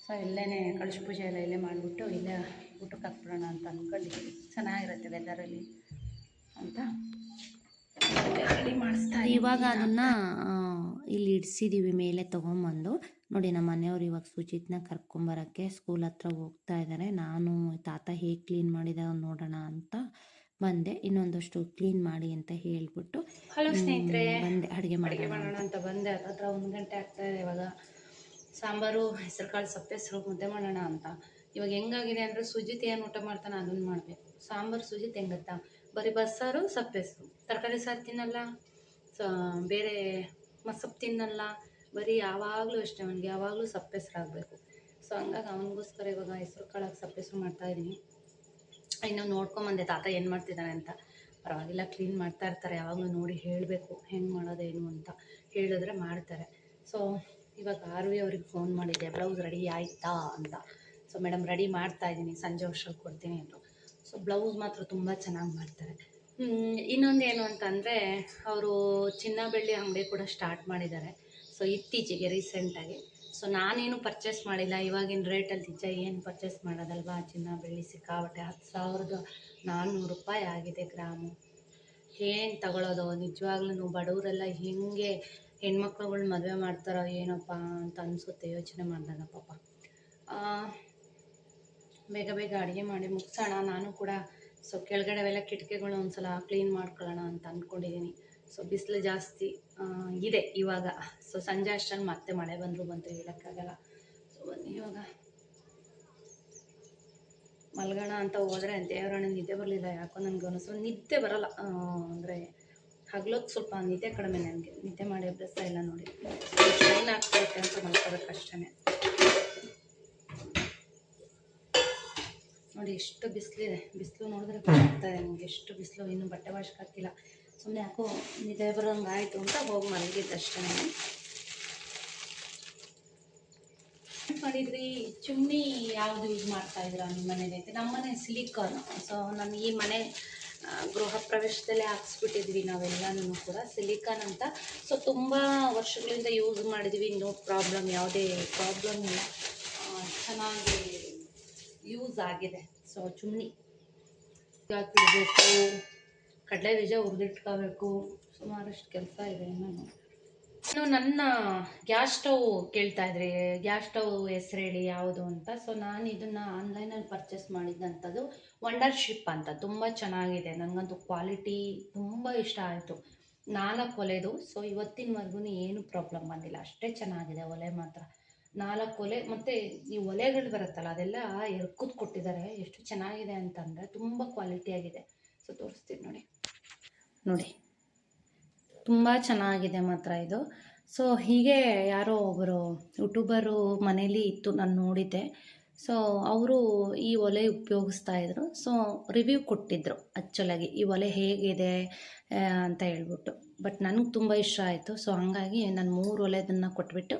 ಸೊ ಇಲ್ಲೇ ಕಳಶ ಪೂಜೆ ಎಲ್ಲ ಇಲ್ಲೇ ಮಾಡಿಬಿಟ್ಟು ಇಲ್ಲೇ ಊಟಕ್ಕೆ ಹಾಕ್ಬಿಡೋಣ ಅಂತ ಅಂದ್ಕೊಂಡಿದ್ದೀವಿ ಚೆನ್ನಾಗಿರುತ್ತೆ ವೆದರಲ್ಲಿ ಅಂತ. ರೆಡಿ ಮಾಡಿಸ್ತಾ ಇವಾಗ ಅದನ್ನು ಇಲ್ಲಿ ಇಡ್ಸಿದ್ದೀವಿ ಮೇಲೆ ತೊಗೊಂಬಂದು. ನೋಡಿ ನಮ್ಮ ಮನೆಯವ್ರು ಇವಾಗ ಸುಚಿತ್ನ ಕರ್ಕೊಂಬರೋಕ್ಕೆ ಸ್ಕೂಲ್ ಹತ್ರ ಹೋಗ್ತಾ ಇದ್ದಾರೆ ನಾನು ತಾತ ಹೇಗೆ ಕ್ಲೀನ್ ಮಾಡಿದ ನೋಡೋಣ ಅಂತ ಬಂದೆ. ಇನ್ನೊಂದಷ್ಟು ಕ್ಲೀನ್ ಮಾಡಿ ಅಂತ ಹೇಳ್ಬಿಟ್ಟು ಹಲೋ ಸ್ನೇಹಿತರೆ. ಬಂದೆ. ಅಡುಗೆ ಮಾಡಿ ಮಾಡೋಣ ಮಾಡೋಣ ಅಂತ ಬಂದೆ. ಹತ್ರ ಒಂದು ಗಂಟೆ ಆಗ್ತಾ ಇದೆ ಇವಾಗ. ಸಾಂಬಾರು, ಹೆಸರುಕಾಳು ಸಪ್ಪೆಸರು ಮುದ್ದೆ ಮಾಡೋಣ ಅಂತ. ಇವಾಗ ಹೆಂಗಾಗಿದೆ ಅಂದರೆ ಸುಜಿತ್ ಏನು ಊಟ ಮಾಡ್ತಾನೆ ಅದನ್ನು ಮಾಡಬೇಕು. ಸಾಂಬಾರು, ಸುಜಿತ್ ಹೆಂಗತ್ತಾ? ಬರೀ ಬಸ್ಸಾರು ಸಪ್ಪೆಸರು ತರಕಾರಿ ಸಾರು ತಿನ್ನಲ್ಲ? ಸೊ, ಬೇರೆ ಮಸಪ್ ತಿನ್ನಲ್ಲ? ಬರೀ ಯಾವಾಗಲೂ ಅಷ್ಟೇ ಅವನಿಗೆ, ಯಾವಾಗಲೂ ಸಪ್ಪೆಸರು ಆಗಬೇಕು. ಸೊ ಹಂಗಾಗಿ ಅವನಿಗೋಸ್ಕರ ಇವಾಗ ಹೆಸರು ಕಾಳಾಗಿ ಮಾಡ್ತಾ ಇದ್ದೀನಿ ಇನ್ನು ನೋಡ್ಕೊಂಬಂದೆ, ತಾತ ಏನು ಮಾಡ್ತಿದ್ದಾನೆ ಅಂತ. ಪರವಾಗಿಲ್ಲ, ಕ್ಲೀನ್ ಮಾಡ್ತಾ ಇರ್ತಾರೆ. ಯಾವಾಗಲೂ ನೋಡಿ ಹೇಳಬೇಕು, ಹೆಂಗೆ ಮಾಡೋದೇನು ಅಂತ. ಹೇಳಿದ್ರೆ ಮಾಡ್ತಾರೆ. ಸೊ ಇವಾಗ ಆರ್ವಿ ಅವ್ರಿಗೆ ಫೋನ್ ಮಾಡಿದ್ದೆ ಬ್ಲೌಸ್ ರೆಡಿ ಆಯ್ತಾ ಅಂತ. ಸೊ ಮೇಡಮ್ ರೆಡಿ ಮಾಡ್ತಾ ಇದ್ದೀನಿ, ಸಂಜೆ ವರ್ಷಕ್ಕೆ ಕೊಡ್ತೀನಿ ಅಂದರು ಸೊ ಬ್ಲೌಸ್ ಮಾತ್ರ ತುಂಬ ಚೆನ್ನಾಗಿ ಮಾಡ್ತಾರೆ. ಇನ್ನೊಂದು ಏನು ಅಂತಂದರೆ, ಅವರು ಚಿನ್ನ ಬೆಳ್ಳಿ ಅಂಗಡಿ ಕೂಡ ಸ್ಟಾರ್ಟ್ ಮಾಡಿದ್ದಾರೆ. ಸೊ ಇತ್ತೀಚೆಗೆ ರೀಸೆಂಟಾಗಿ ಸೊ ನಾನೇನು ಪರ್ಚೇಸ್ ಮಾಡಿಲ್ಲ, ಇವಾಗಿನ ರೇಟಲ್ಲಿ ನಿಜ ಏನು ಪರ್ಚೇಸ್ ಮಾಡೋದಲ್ವಾ? ಚಿನ್ನ ಬೆಳ್ಳಿ ಸಿಕ್ಕಾಬಟ್ಟೆ ಹತ್ತು ಸಾವಿರದ ನಾನ್ನೂರು ರೂಪಾಯಿ ಆಗಿದೆ ಗ್ರಾಮು. ಏನು ತಗೊಳ್ಳೋದು ನಿಜವಾಗ್ಲೂ ಬಡವರೆಲ್ಲ ಹೆಂಗೆ ಹೆಣ್ಮಕ್ಳುಗಳ್ನ ಮದುವೆ ಮಾಡ್ತಾರೋ ಏನಪ್ಪ ಅಂತ ಅನ್ಸುತ್ತೆ, ಯೋಚನೆ ಮಾಡಿದಾಗ ಪಾಪ. ಬೇಗ ಬೇಗ ಅಡುಗೆ ಮಾಡಿ ಮುಗಿಸೋಣ, ನಾನು ಕೂಡ ಸೊ ಕೆಳಗಡೆ ಎಲ್ಲ ಕಿಟಕಿಗಳು ಒಂದ್ಸಲ ಕ್ಲೀನ್ ಮಾಡ್ಕೊಳ್ಳೋಣ ಅಂತ ಅಂದ್ಕೊಂಡಿದ್ದೀನಿ ಸೊ ಬಿಸಿಲು ಜಾಸ್ತಿ ಇದೆ ಇವಾಗ. ಸೊ ಸಂಜೆ ಅಷ್ಟರಲ್ಲಿ ಮತ್ತೆ ಮಳೆ ಬಂದರು ಬಂತು ಹೇಳೋಕ್ಕಾಗಲ್ಲ. ಸೊ ಬನ್ನಿ ಇವಾಗ. ಮಲ್ಗೋಣ ಅಂತ ಹೋದರೆ ದೇವರಣ್ಣ ನಿದ್ದೆ ಬರಲಿಲ್ಲ, ಯಾಕೋ ನನಗೆ ಅನಿಸೋ ನಿದ್ದೆ ಬರಲ್ಲ. ಅಂದರೆ ಹಗ್ಲೊತ್ತು ಸ್ವಲ್ಪ ನಿದ್ದೆ ಕಡಿಮೆ ನನಗೆ. ನಿದ್ದೆ ಮಾಡಿ ಅಭ್ಯಾಸ ಇಲ್ಲ ನೋಡಿ. ಶೈನ್ ಆಗ್ತಿರುತ್ತೆ ಅಂತ ಮಲ್ಕೋಬೇಕು ಅಷ್ಟೇ ನೋಡಿ ಎಷ್ಟು ಬಿಸಿಲಿದೆ. ಬಿಸಿಲು ನೋಡಿದ್ರೆ ಗೊತ್ತಾಗ್ತಾ ಇದೆ ನನಗೆ. ಎಷ್ಟು ಬಿಸಿಲು, ಇನ್ನು ಬಟ್ಟೆ ಹಾಕಿಲ್ಲ ಸುಮ್ಮನೆ ಯಾಕೋ ನಿದ್ದೆ ಬರೋಂಗೆ ಆಯಿತು ಅಂತ ಹೋಗಿ ಮಲಗಿದ್ದಷ್ಟೇ ಮಾಡಿದ್ರಿ ಚುಮ್ಮಿ ಯಾವುದು ಯೂಸ್ ಮಾಡ್ತಾ ಇದ್ರ ನಿಮ್ಮ ಮನೇಲಿ? ನಮ್ಮ ಮನೆ ಸಿಲಿಕಾನ್ ಸೊ ನಾನು ಈ ಮನೆ ಗೃಹ ಪ್ರವೇಶದಲ್ಲೇ ಹಾಕ್ಸ್ಬಿಟ್ಟಿದ್ವಿ ನಾವೆಲ್ಲನೂ ಕೂಡ. ಸಿಲಿಕಾನ್ ಅಂತ. ಸೊ ತುಂಬ ವರ್ಷಗಳಿಂದ ಯೂಸ್ ಮಾಡಿದ್ವಿ. ನೋ ಪ್ರಾಬ್ಲಮ್ ಯಾವುದೇ ಪ್ರಾಬ್ಲಮ್ ಇಲ್ಲ. ಚೆನ್ನಾಗಿ ಯೂಸ್ ಆಗಿದೆ. ಸೊ ಚುಮ್ಮನಿ ಹಾಕಿಡ್ಬೇಕು ಕಡಲೆ ಬೀಜ ಹುರಿದಿಟ್ಕೋಬೇಕು. ಸುಮಾರಷ್ಟು ಕೆಲಸ ಇದೆ ನಾನು ಇನ್ನು ನನ್ನ ಗ್ಯಾಸ್ ಸ್ಟವ್ ಕೇಳ್ತಾ ಇದ್ರಿ. ಗ್ಯಾಸ್ ಸ್ಟವ್ ಹೆಸರು ಹೇಳಿ ಯಾವುದು ಅಂತ? ಸೊ ನಾನು ಇದನ್ನು ಆನ್ಲೈನಲ್ಲಿ ಪರ್ಚೇಸ್ ಮಾಡಿದ್ದಂಥದ್ದು ವಂಡರ್ಶಿಪ್ ಅಂತ. ತುಂಬ ಚೆನ್ನಾಗಿದೆ. ನನಗಂತೂ ಕ್ವಾಲಿಟಿ ತುಂಬ ಇಷ್ಟ ಆಯಿತು. ನಾಲ್ಕು ಒಲೆದು. ಸೊ ಇವತ್ತಿನವರೆಗೂ ಏನು ಪ್ರಾಬ್ಲಮ್ ಬಂದಿಲ್ಲ. ಅಷ್ಟೇ ಚೆನ್ನಾಗಿದೆ ಒಲೆ ಮಾತ್ರ. ನಾಲ್ಕು ಒಲೆ, ಮತ್ತು ಈ ಒಲೆಗಳು ಬರುತ್ತಲ್ಲ, ಅದೆಲ್ಲ ಎರ್ಕುದ್ ಕೊಟ್ಟಿದ್ದಾರೆ. ಎಷ್ಟು ಚೆನ್ನಾಗಿದೆ ಅಂತಂದರೆ ತುಂಬ ಕ್ವಾಲಿಟಿಯಾಗಿದೆ ಸೊ ತೋರಿಸ್ತೀನಿ ನೋಡಿ. ನೋಡಿ. ತುಂಬ ಚೆನ್ನಾಗಿದೆ ಮಾತ್ರ ಇದು. ಸೊ ಹೀಗೆ ಯಾರೋ ಒಬ್ಬರು ಯೂಟ್ಯೂಬರು ಮನೇಲಿ ಇತ್ತು ನಾನು ನೋಡಿದ್ದೆ. ಸೊ ಅವರು ಈ ಒಲೆ ಉಪಯೋಗಿಸ್ತಾ ಇದ್ರು. ಸೊ ರಿವ್ಯೂ ಕೊಟ್ಟಿದ್ದರು ಆ್ಯಕ್ಚುಲಾಗಿ ಈ ಒಲೆ ಹೇಗಿದೆ ಅಂತ ಹೇಳ್ಬಿಟ್ಟು. ಬಟ್ ನನಗೆ ತುಂಬ ಇಷ್ಟ ಆಯಿತು. ಸೊ ಹಾಗಾಗಿ ನಾನು ಮೂರು ಒಲೆದನ್ನು ಕೊಟ್ಬಿಟ್ಟು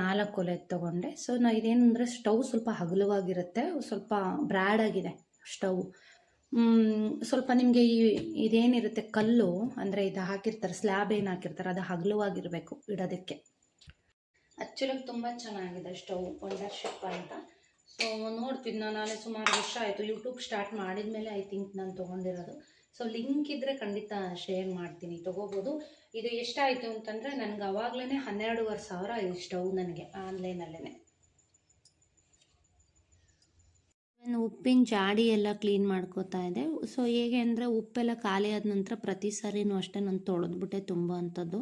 ನಾಲ್ಕು ಒಲೆ ತೊಗೊಂಡೆ. ಸೊ ನಾ ಇದೇನಂದರೆ ಸ್ಟವ್ ಸ್ವಲ್ಪ ಹಗಲವಾಗಿರುತ್ತೆ. ಸ್ವಲ್ಪ ಬ್ರ್ಯಾಡಾಗಿದೆ ಸ್ಟವ್. ಸ್ವಲ್ಪ ನಿಮಗೆ ಈ ಇದೇನಿರುತ್ತೆ ಕಲ್ಲು ಅಂದರೆ ಇದು ಹಾಕಿರ್ತಾರೆ ಸ್ಲ್ಯಾಬ್ ಏನು ಹಾಕಿರ್ತಾರೆ, ಅದು ಹಗಲುವಾಗಿರಬೇಕು ಇಡೋದಕ್ಕೆ. ಆ್ಯಕ್ಚುಲಾಗಿ ತುಂಬ ಚೆನ್ನಾಗಿದೆ ಸ್ಟವ್ ವಂಡರ್ಶಿಪ್ ಅಂತ. ಸೊ ನೋಡ್ತೀನಿ ನಾನು, ನಾಳೆ ಸುಮಾರು ವರ್ಷ ಆಯಿತು ಯೂಟ್ಯೂಬ್ ಸ್ಟಾರ್ಟ್ ಮಾಡಿದ ಮೇಲೆ ಐ ಥಿಂಕ್ ನಾನು ತೊಗೊಂಡಿರೋದು. ಸೊ ಲಿಂಕ್ ಇದ್ದರೆ ಖಂಡಿತ ಶೇರ್ ಮಾಡ್ತೀನಿ, ತೊಗೋಬೋದು. ಇದು ಎಷ್ಟಾಯಿತು ಅಂತಂದರೆ, ನನಗೆ ಅವಾಗಲೇ ಹನ್ನೆರಡುವರೆ ಸಾವಿರ ಈ ಸ್ಟವ್ ನನಗೆ ಆನ್ಲೈನಲ್ಲೇ ನಾನು ಉಪ್ಪಿನ ಜಾಡಿ ಎಲ್ಲ ಕ್ಲೀನ್ ಮಾಡ್ಕೋತಾ ಇದ್ದೆ. ಸೊ ಹೇಗೆ ಅಂದರೆ ಉಪ್ಪೆಲ್ಲ ಖಾಲಿ ಆದ ನಂತರ ಪ್ರತಿ ಸಾರಿನೂ ಅಷ್ಟೇ ನಾನು ತೊಳೆದ್ಬಿಟ್ಟೆ ತುಂಬ ಅಂಥದ್ದು.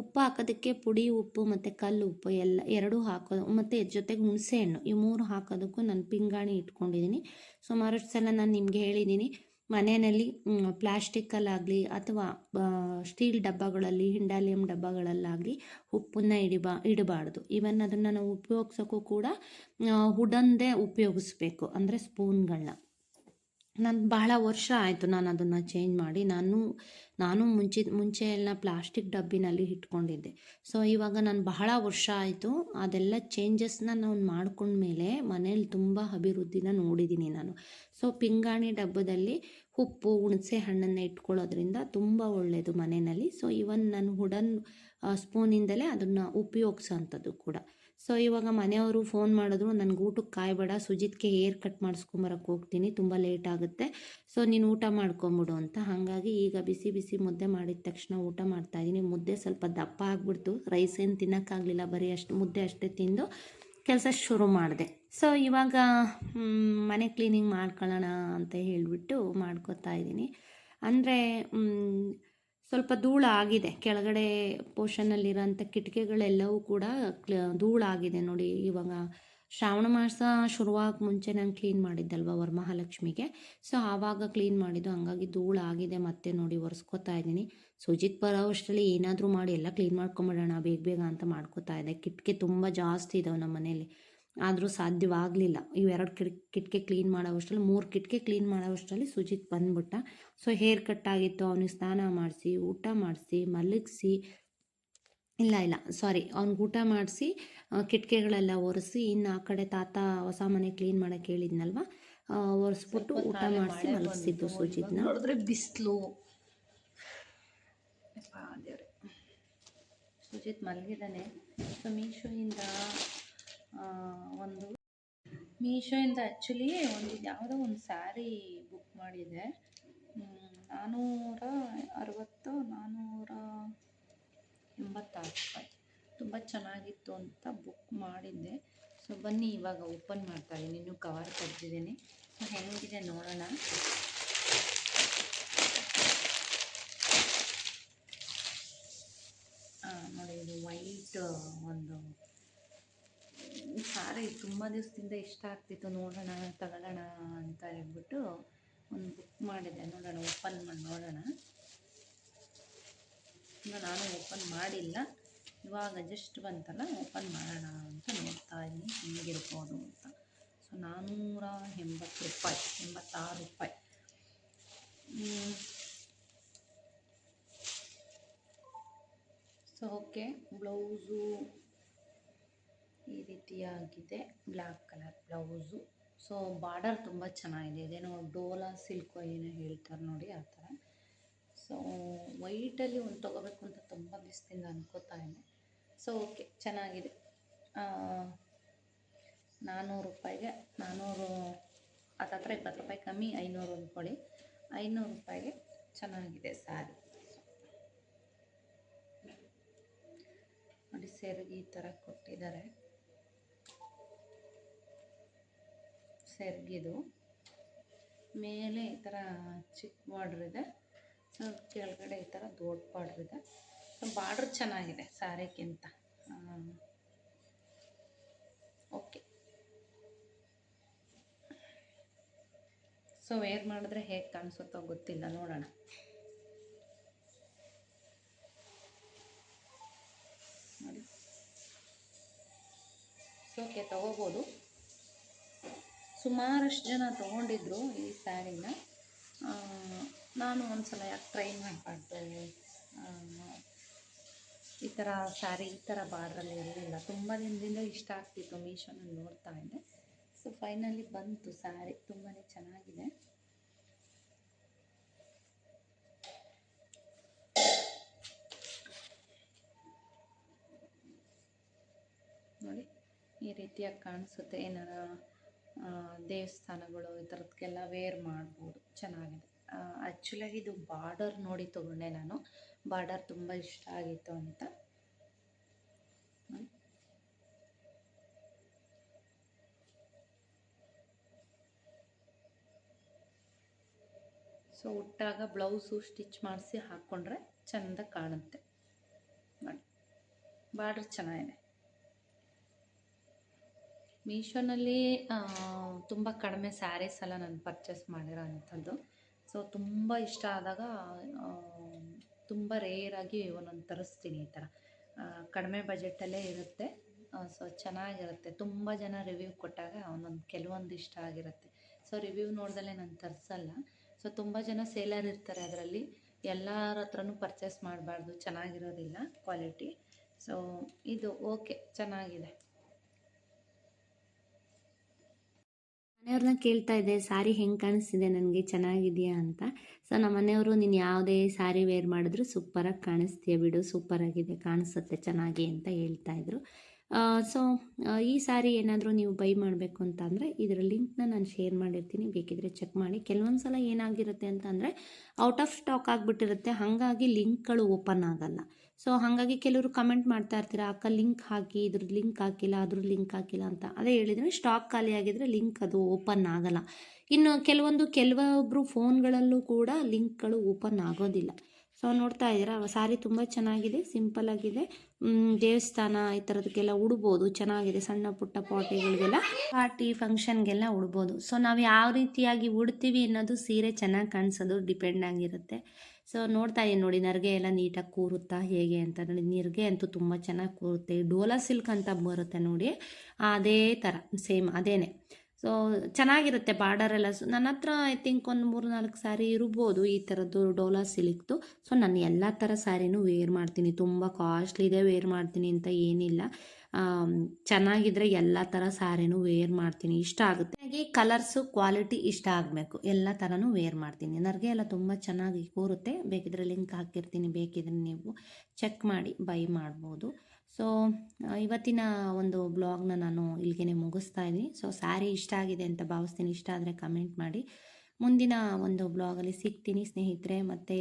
ಉಪ್ಪು ಹಾಕೋದಕ್ಕೆ ಪುಡಿ ಉಪ್ಪು ಮತ್ತು ಕಲ್ಲು ಉಪ್ಪು ಎಲ್ಲ ಎರಡೂ ಹಾಕೋದು ಮತ್ತು ಜೊತೆಗೆ ಹುಣಸೆ ಹಣ್ಣು ಈ ಮೂರು ಹಾಕೋದಕ್ಕೂ ನಾನು ಪಿಂಗಾಣಿ ಇಟ್ಕೊಂಡಿದ್ದೀನಿ. ಸುಮಾರಷ್ಟು ಸಲ ನಾನು ನಿಮಗೆ ಹೇಳಿದ್ದೀನಿ. ಮನೆಯಲ್ಲಿ ಪ್ಲಾಸ್ಟಿಕ್ಕಲ್ಲಾಗಲಿ ಅಥವಾ ಸ್ಟೀಲ್ ಡಬ್ಬಗಳಲ್ಲಿ, ಹಿಂಡಾಲಿಯಂ ಡಬ್ಬಗಳಲ್ಲಾಗಲಿ ಉಪ್ಪನ್ನು ಇಡಿಬಾ, ಇಡಬಾರ್ದು. ಈವನ್ ಅದನ್ನು ನಾವು ಉಪಯೋಗ್ಸೋಕ್ಕೂ ಕೂಡ ಹುಡಂದೇ ಉಪಯೋಗಿಸ್ಬೇಕು. ಅಂದರೆ ಸ್ಪೂನ್ಗಳನ್ನ. ನಾನು ಬಹಳ ವರ್ಷ ಆಯಿತು ನಾನು ಅದನ್ನು ಚೇಂಜ್ ಮಾಡಿ. ನಾನು ನಾನು ಮುಂಚೆ ಮುಂಚೆ ಎಲ್ಲ ಪ್ಲಾಸ್ಟಿಕ್ ಡಬ್ಬಿನಲ್ಲಿ ಇಟ್ಕೊಂಡಿದ್ದೆ. ಸೊ, ಇವಾಗ ನಾನು ಬಹಳ ವರ್ಷ ಆಯಿತು. ಅದೆಲ್ಲ ಚೇಂಜಸ್ನ ನಾನು ಮಾಡ್ಕೊಂಡ್ಮೇಲೆ ಮನೇಲಿ ತುಂಬ ಅಭಿವೃದ್ಧಿನ ನೋಡಿದ್ದೀನಿ ನಾನು. ಸೊ, ಪಿಂಗಾಣಿ ಡಬ್ಬದಲ್ಲಿ ಉಪ್ಪು, ಹುಣಸೆ ಹಣ್ಣನ್ನು ಇಟ್ಕೊಳ್ಳೋದ್ರಿಂದ ತುಂಬ ಒಳ್ಳೆಯದು ಮನೆಯಲ್ಲಿ. ಸೊ ಇವನ್ ನಾನು ಹುಡನ್ ಸ್ಪೂನಿಂದಲೇ ಅದನ್ನು ಉಪಯೋಗಿಸೋಂಥದ್ದು ಕೂಡ. ಸೊ ಇವಾಗ ಮನೆಯವರು ಫೋನ್ ಮಾಡಿದ್ರು, ನನಗೆ ಊಟಕ್ಕೆ ಕಾಯಬೇಡ, ಸುಜಿತ್ಗೆ ಹೇರ್ ಕಟ್ ಮಾಡಿಸ್ಕೊಂಬರಕ್ಕೆ ಹೋಗ್ತೀನಿ, ತುಂಬ ಲೇಟ್ ಆಗುತ್ತೆ. ಸೊ ನೀನು ಊಟ ಮಾಡ್ಕೊಂಬಿಡು ಅಂತ. ಹಾಗಾಗಿ ಈಗ ಬಿಸಿ ಬಿಸಿ ಮುದ್ದೆ ಮಾಡಿದ ತಕ್ಷಣ ಊಟ ಮಾಡ್ತಾಯಿದ್ದೀನಿ ಮುದ್ದೆ ಸ್ವಲ್ಪ ದಪ್ಪ ಆಗಿಬಿಡ್ತು. ರೈಸ್ ಏನು ತಿನ್ನೋಕ್ಕಾಗಲಿಲ್ಲ, ಬರೀ ಅಷ್ಟು, ಮುದ್ದೆ ಅಷ್ಟೇ ತಿಂದು ಕೆಲಸ ಶುರು ಮಾಡಿದೆ. ಸೊ ಇವಾಗ ಮನೆ ಕ್ಲೀನಿಂಗ್ ಮಾಡ್ಕೊಳ್ಳೋಣ ಅಂತ ಹೇಳಿಬಿಟ್ಟು ಮಾಡ್ಕೊತಾ ಇದ್ದೀನಿ. ಅಂದರೆ ಸ್ವಲ್ಪ ಧೂಳು ಆಗಿದೆ. ಕೆಳಗಡೆ ಪೋರ್ಷನಲ್ಲಿರೋಂಥ ಕಿಟಕಿಗಳೆಲ್ಲವೂ ಕೂಡ ಧೂಳಾಗಿದೆ ನೋಡಿ. ಇವಾಗ ಶ್ರಾವಣ ಮಾಸ ಶುರುವಾಗ ಮುಂಚೆ ನಾನು ಕ್ಲೀನ್ ಮಾಡಿದ್ದಲ್ವ ವರಮಹಾಲಕ್ಷ್ಮಿಗೆ? ಸೊ ಆವಾಗ ಕ್ಲೀನ್ ಮಾಡಿದ್ದು. ಹಂಗಾಗಿ ಧೂಳು ಆಗಿದೆ ಮತ್ತೆ ನೋಡಿ ಒರೆಸ್ಕೊತಾ ಇದ್ದೀನಿ. ಸುಜಿತ್ ಬರೋ ಅಷ್ಟರಲ್ಲಿ ಏನಾದರೂ ಮಾಡಿ ಎಲ್ಲ ಕ್ಲೀನ್ ಮಾಡ್ಕೊಂಬಿಡೋಣ. ಬೇಗ ಬೇಗ ಅಂತ ಮಾಡ್ಕೋತಾ ಇದೆ ಕಿಟಕಿ ತುಂಬ ಜಾಸ್ತಿ ಇದಾವೆ ನಮ್ಮ ಮನೇಲಿ ಆದರೂ ಸಾಧ್ಯವಾಗಲಿಲ್ಲ. ಇವೆರಡು ಕಿಟ್ ಕಿಟಕಿ ಕ್ಲೀನ್ ಮಾಡೋವಷ್ಟರಲ್ಲಿ ಮೂರು ಕಿಟಕಿ ಕ್ಲೀನ್ ಮಾಡೋವಷ್ಟರಲ್ಲಿ ಸುಜಿತ್ ಬಂದ್ಬಿಟ್ಟ. ಸೊ ಹೇರ್ ಕಟ್ ಆಗಿತ್ತು ಅವನಿಗೆ ಸ್ನಾನ ಮಾಡಿಸಿ ಊಟ ಮಾಡಿಸಿ ಮಲಗಿಸಿ ಇಲ್ಲ ಇಲ್ಲ ಸಾರಿ ಅವ್ನಿಗೆ ಊಟ ಮಾಡಿಸಿ ಕಿಟಕಿಗಳೆಲ್ಲ ಒರೆಸಿ ಇನ್ನು ಆ ಕಡೆ ತಾತ ಹೊಸ ಮನೆ ಕ್ಲೀನ್ ಮಾಡೋಕ್ಕೆ ಹೇಳಿದ್ನಲ್ವ? ಒರೆಸ್ಬಿಟ್ಟು ಊಟ ಮಾಡಿಸಿ ಮಲಗಿಸಿದ್ದು ಸುಜಿತ್ನ. ನೋಡಿದ್ರೆ ಬಿಸಿಲು. ಸುಜಿತ್ ಮಲಗಿದ್ದಾನೆ. ಸೊ ಮೀಶೋಯಿಂದ ಒಂದು ಮೀಶೋಯಿಂದ ಆ್ಯಕ್ಚುಲಿ ಒಂದು ಯಾವುದೋ ಒಂದು ಸ್ಯಾರಿ ಬುಕ್ ಮಾಡಿದೆ. ಮ್, ನಾನ್ನೂರ ಅರವತ್ತು ನಾನ್ನೂರ ಎಂಬತ್ತಾರು ರೂಪಾಯಿ. ತುಂಬ ಚೆನ್ನಾಗಿತ್ತು ಅಂತ ಬುಕ್ ಮಾಡಿದ್ದೆ. ಸೊ ಬನ್ನಿ ಇವಾಗ ಓಪನ್ ಮಾಡ್ತಾ ನೀನು ಕವರ್ ತೆಗೆದಿದ್ದೀನಿ. ಸೊ ಹೆಂಗಿದೆ ನೋಡೋಣ. ನೋಡಿ ಇದು ವೈಟ್ ಒಂದು ಸಾರಿ ತುಂಬ ದಿವಸದಿಂದ ಇಷ್ಟ ಆಗ್ತಿತ್ತು. ನೋಡೋಣ, ತಗೊಳ್ಳೋಣ ಅಂತ ಹೇಳ್ಬಿಟ್ಟು ಒಂದು ಬುಕ್ ಮಾಡಿದೆ ನೋಡೋಣ ಓಪನ್ ಮಾಡಿ, ನೋಡೋಣ. ಇನ್ನು ನಾನು ಓಪನ್ ಮಾಡಿಲ್ಲ. ಇವಾಗ ಜಸ್ಟ್ ಬಂತಲ್ಲ ಓಪನ್ ಮಾಡೋಣ ಅಂತ ನೋಡ್ತಾ ಇದ್ದೀನಿ. ಹೆಂಗಿರ್ಬೋದು ಅಂತ. ಸೊ ನಾನ್ನೂರ ಎಂಬತ್ತು ರೂಪಾಯಿ, ಎಂಬತ್ತಾರು ರೂಪಾಯಿ. ಸೊ ಓಕೆ ಬ್ಲೌಸು ಈ ರೀತಿಯಾಗಿದೆ. Black colour blouse. So border ತುಂಬ ಚೆನ್ನಾಗಿದೆ. ಇದೇನೋ ಡೋಲಾ, ಸಿಲ್ಕ್ ಏನೋ ಹೇಳ್ತಾರೆ ನೋಡಿ ಆ ಥರ. ಸೊ ವೈಟಲ್ಲಿ ಒಂದು ತೊಗೋಬೇಕು ಅಂತ ತುಂಬ ದಿವಸದಿಂದ ಅನ್ಕೋತಾ ಇದ್ದೆ. ಸೊ ಓಕೆ, ಚೆನ್ನಾಗಿದೆ. ನಾನ್ನೂರು ರೂಪಾಯಿಗೆ ನಾನ್ನೂರು ಹತ್ತತ್ರ ಇಪ್ಪತ್ತು ರೂಪಾಯಿ ಕಮ್ಮಿ, ಐನೂರು ಅಂದ್ಕೊಳ್ಳಿ. ಐನೂರು ರೂಪಾಯಿಗೆ ಚೆನ್ನಾಗಿದೆ ಸ್ಯಾರಿ. ನೋಡಿ, ಸೆರಗಿ ಈ ಥರ ಕೊಟ್ಟಿದ್ದಾರೆ. ಸೆರಗಿದು ಮೇಲೆ ಈ ಥರ ಚಿಕ್ಕ ಬಾರ್ಡ್ರ್ ಇದೆ. ಸೊ, ಕೆಳಗಡೆ ಈ ಥರ ದೊಡ್ಡ ಬಾರ್ಡ್ರ್ ಇದೆ. ಸೊ, ಬಾರ್ಡ್ರ್ ಚೆನ್ನಾಗಿದೆ ಸ್ಯಾರಿಗಿಂತ. ಓಕೆ. ಸೊ, ವೇರ್ ಮಾಡಿದ್ರೆ ಹೇಗೆ ಕಾಣಿಸುತ್ತೋ ಗೊತ್ತಿಲ್ಲ, ನೋಡೋಣ. ನೋಡಿ. ಓಕೆ, ತಗೋಬೋದು. ಸುಮಾರಷ್ಟು ಜನ ತೊಗೊಂಡಿದ್ರು ಈ ಸ್ಯಾರಿನ. ನಾನು ನಾನು ಒಂದ್ಸಲ ಯಾಕೆ ಟ್ರೈ ಮಾಡಬಾರ್ದು? ಈ ಥರ ಸ್ಯಾರಿ, ಈ ಥರ ಬಾರ್ಡ್ರಲ್ಲಿ ಇರಲಿಲ್ಲ. ತುಂಬ ದಿನದಿಂದ ಇಷ್ಟ ಆಗ್ತಿತ್ತು ಮೀಶೋನಲ್ಲಿ ನೋಡ್ತಾ ಇದ್ದೆ. ಸೊ ಫೈನಲಿ ಬಂತು ಸ್ಯಾರಿ. ತುಂಬಾ ಚೆನ್ನಾಗಿದೆ. ನೋಡಿ, ಈ ರೀತಿಯಾಗಿ ಕಾಣಿಸುತ್ತೆ. ಏನಾರ ದೇವಸ್ಥಾನಗಳು ಈ ಥರದಕ್ಕೆಲ್ಲ ವೇರ್ ಮಾಡ್ಬೋದು, ಚೆನ್ನಾಗಿದೆ. ಆ್ಯಕ್ಚುಲಾಗಿ ಇದು ಬಾರ್ಡರ್ ನೋಡಿ ತೊಗೊಂಡೆ ನಾನು. ಬಾರ್ಡರ್ ತುಂಬ ಇಷ್ಟ ಆಗಿತ್ತು ಅಂತ. ಸೊ ಉಟ್ಟಾಗ ಬ್ಲೌಸು ಸ್ಟಿಚ್ ಮಾಡಿಸಿ ಹಾಕ್ಕೊಂಡ್ರೆ ಚೆಂದ ಕಾಣುತ್ತೆ. ಬಾರ್ಡರ್ ಚೆನ್ನಾಗಿದೆ. ಮೀಶೋನಲ್ಲಿ ತುಂಬ ಕಡಿಮೆ ಸ್ಯಾರೀಸ್ ಎಲ್ಲ ನಾನು ಪರ್ಚೇಸ್ ಮಾಡಿರೋ ಅಂಥದ್ದು ಸೊ, ತುಂಬ ಇಷ್ಟ ಆದಾಗ ತುಂಬ ರೇರಾಗಿ ಒಂದೊಂದು ತರಿಸ್ತೀನಿ ಈ ಥರ. ಕಡಿಮೆ ಬಜೆಟಲ್ಲೇ ಇರುತ್ತೆ. ಸೊ, ಚೆನ್ನಾಗಿರುತ್ತೆ. ತುಂಬ ಜನ ರಿವ್ಯೂ ಕೊಟ್ಟಾಗ ಒಂದೊಂದು ಕೆಲವೊಂದು ಇಷ್ಟ ಆಗಿರುತ್ತೆ. ಸೊ ರಿವ್ಯೂ ನೋಡ್ದಲೇ ನಾನು ತರಿಸಲ್ಲ. ಸೊ ತುಂಬ ಜನ ಸೇಲರ್ ಇರ್ತಾರೆ ಅದರಲ್ಲಿ. ಎಲ್ಲರ ಹತ್ರನೂ ಪರ್ಚೇಸ್ ಮಾಡಬಾರ್ದು. ಚೆನ್ನಾಗಿರೋದಿಲ್ಲ ಕ್ವಾಲಿಟಿ ಸೊ ಇದು ಓಕೆ ಚೆನ್ನಾಗಿದೆ. ಮನೆಯವ್ರನ್ನ ಕೇಳ್ತಾ ಇದ್ದೆ, ಸಾರಿ ಹೆಂಗೆ ಕಾಣಿಸ್ತಿದೆ? ನನಗೆ ಚೆನ್ನಾಗಿದೆಯಾ? ಅಂತ. ಸೊ ನಮ್ಮ ಮನೆಯವರು ನೀನು ಯಾವುದೇ ಸಾರಿ ವೇರ್ ಮಾಡಿದ್ರು ಸೂಪರಾಗಿ ಕಾಣಿಸ್ತೀಯ ಬಿಡು, ಸೂಪರಾಗಿದೆ, ಕಾಣಿಸುತ್ತೆ ಚೆನ್ನಾಗಿ ಅಂತ ಹೇಳ್ತಾ ಇದ್ರು. ಸೊ ಈ ಸಾರಿ ಏನಾದರೂ ನೀವು ಬೈ ಮಾಡಬೇಕು ಅಂತ ಅಂದರೆ ಇದರ ಲಿಂಕ್ನ ನಾನು ಶೇರ್ ಮಾಡಿರ್ತೀನಿ. ಬೇಕಿದ್ರೆ ಚೆಕ್ ಮಾಡಿ. ಕೆಲವೊಂದು ಸಲ ಏನಾಗಿರುತ್ತೆ ಅಂತ ಅಂದರೆ ಔಟ್ ಆಫ್ ಸ್ಟಾಕ್ ಆಗಿಬಿಟ್ಟಿರುತ್ತೆ. ಹಾಗಾಗಿ ಲಿಂಕ್ಗಳು ಓಪನ್ ಆಗಲ್ಲ. ಸೊ ಹಾಗಾಗಿ ಕೆಲವರು ಕಮೆಂಟ್ ಮಾಡ್ತಾ ಇರ್ತೀರ, ಅಕ್ಕ ಲಿಂಕ್ ಹಾಕಿ ಇದ್ರ ಲಿಂಕ್ ಹಾಕಿಲ್ಲ ಅದ್ರ ಲಿಂಕ್ ಹಾಕಿಲ್ಲ ಅಂತ. ಅದೇ ಹೇಳಿದ್ರೆ ಸ್ಟಾಕ್ ಖಾಲಿ ಆಗಿದ್ರೆ ಲಿಂಕ್ ಅದು ಓಪನ್ ಆಗಲ್ಲ. ಇನ್ನು ಕೆಲವೊಂದು ಕೆಲವೊಬ್ಬರು ಫೋನ್ಗಳಲ್ಲೂ ಕೂಡ ಲಿಂಕ್ಗಳು ಓಪನ್ ಆಗೋದಿಲ್ಲ. ಸೊ ನೋಡ್ತಾ ಇದ್ದೀರಾ, ಸಾರಿ ತುಂಬ ಚೆನ್ನಾಗಿದೆ ಸಿಂಪಲ್ ಆಗಿದೆ. ದೇವಸ್ಥಾನ ಈ ಥರದಕ್ಕೆಲ್ಲ ಉಡ್ಬೋದು. ಚೆನ್ನಾಗಿದೆ ಸಣ್ಣ ಪುಟ್ಟ ಪಾಟಿಗಳಿಗೆಲ್ಲ ಪಾರ್ಟಿ ಫಂಕ್ಷನ್ಗೆಲ್ಲ ಉಡ್ಬೋದು. ಸೊ ನಾವು ಯಾವ ರೀತಿಯಾಗಿ ಉಡ್ತೀವಿ ಅನ್ನೋದು ಸೀರೆ ಚೆನ್ನಾಗಿ ಕಾಣಿಸೋದು ಡಿಪೆಂಡ್ ಆಗಿರುತ್ತೆ. ಸೊ ನೋಡ್ತಾ ಇದ್ದೀನಿ ನೋಡಿ, ನರ್ಗೆ ಎಲ್ಲ ನೀಟಾಗಿ ಕೂರುತ್ತಾ ಹೇಗೆ ಅಂತ ನೋಡಿ. ನಿರ್ಗೆ ಅಂತೂ ತುಂಬ ಚೆನ್ನಾಗಿ ಕೂರುತ್ತೆ. ಡೋಲಾ ಸಿಲ್ಕ್ ಅಂತ ಬರುತ್ತೆ ನೋಡಿ. ಅದೇ ಥರ ಸೇಮ್ ಅದೇನೆ. ಸೊ ಚೆನ್ನಾಗಿರುತ್ತೆ ಬಾರ್ಡರ್ ಎಲ್ಲ ಸೊ ನನ್ನ ಹತ್ರ ಐ ಥಿಂಕ್ ಒಂದು ಮೂರು ನಾಲ್ಕು ಸ್ಯಾರಿ ಇರ್ಬೋದು ಈ ಥರದ್ದು ಡೋಲಾ ಸಿಲಿಕ್ದು. ಸೊ ನಾನು ಎಲ್ಲ ಥರ ಸ್ಯಾರಿನೂ ವೇರ್ ಮಾಡ್ತೀನಿ. ತುಂಬ ಕಾಸ್ಟ್ಲಿದೆ ವೇರ್ ಮಾಡ್ತೀನಿ ಅಂತ ಏನಿಲ್ಲ. ಚೆನ್ನಾಗಿದ್ರೆ ಎಲ್ಲ ಥರ ಸ್ಯಾರಿನೂ ವೇರ್ ಮಾಡ್ತೀನಿ. ಇಷ್ಟ ಆಗುತ್ತೆ. ಹಾಗೆ ಕಲರ್ಸು ಕ್ವಾಲಿಟಿ ಇಷ್ಟ ಆಗಬೇಕು. ಎಲ್ಲ ಥರನೂ ವೇರ್ ಮಾಡ್ತೀನಿ. ನನಗೆ ಎಲ್ಲ ತುಂಬ ಚೆನ್ನಾಗಿ ಕೂರುತ್ತೆ. ಬೇಕಿದ್ರೆ ಲಿಂಕ್ ಹಾಕಿರ್ತೀನಿ. ಬೇಕಿದ್ರೆ ನೀವು ಚೆಕ್ ಮಾಡಿ ಬೈ ಮಾಡ್ಬೋದು. ಸೊ ಇವತ್ತಿನ ಒಂದು ಬ್ಲಾಗ್ನ ನಾನು ಇಲ್ಲಿಗೆ ಮುಗಿಸ್ತಾ ಇದ್ದೀನಿ. ಸೊ ಸ್ಯಾರಿ ಇಷ್ಟ ಆಗಿದೆ ಅಂತ ಭಾವಿಸ್ತೀನಿ. ಇಷ್ಟ ಆದರೆ ಕಮೆಂಟ್ ಮಾಡಿ. ಮುಂದಿನ ಒಂದು ಬ್ಲಾಗಲ್ಲಿ ಸಿಗ್ತೀನಿ ಸ್ನೇಹಿತರೆ. ಮತ್ತು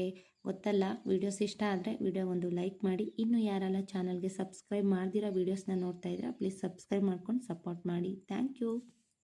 ಗೊತ್ತಲ್ಲ, ವೀಡಿಯೋಸ್ ಇಷ್ಟ ಆದರೆ ವಿಡಿಯೋ ಒಂದು ಲೈಕ್ ಮಾಡಿ. ಇನ್ನು ಯಾರೆಲ್ಲ ಚಾನಲ್ಗೆ ಸಬ್ಸ್ಕ್ರೈಬ್ ಮಾಡ್ದಿರೋ ವೀಡಿಯೋಸ್ನ ನೋಡ್ತಾ ಇದ್ದೀರಾ, ಪ್ಲೀಸ್ ಸಬ್ಸ್ಕ್ರೈಬ್ ಮಾಡ್ಕೊಂಡು ಸಪೋರ್ಟ್ ಮಾಡಿ. Thank you.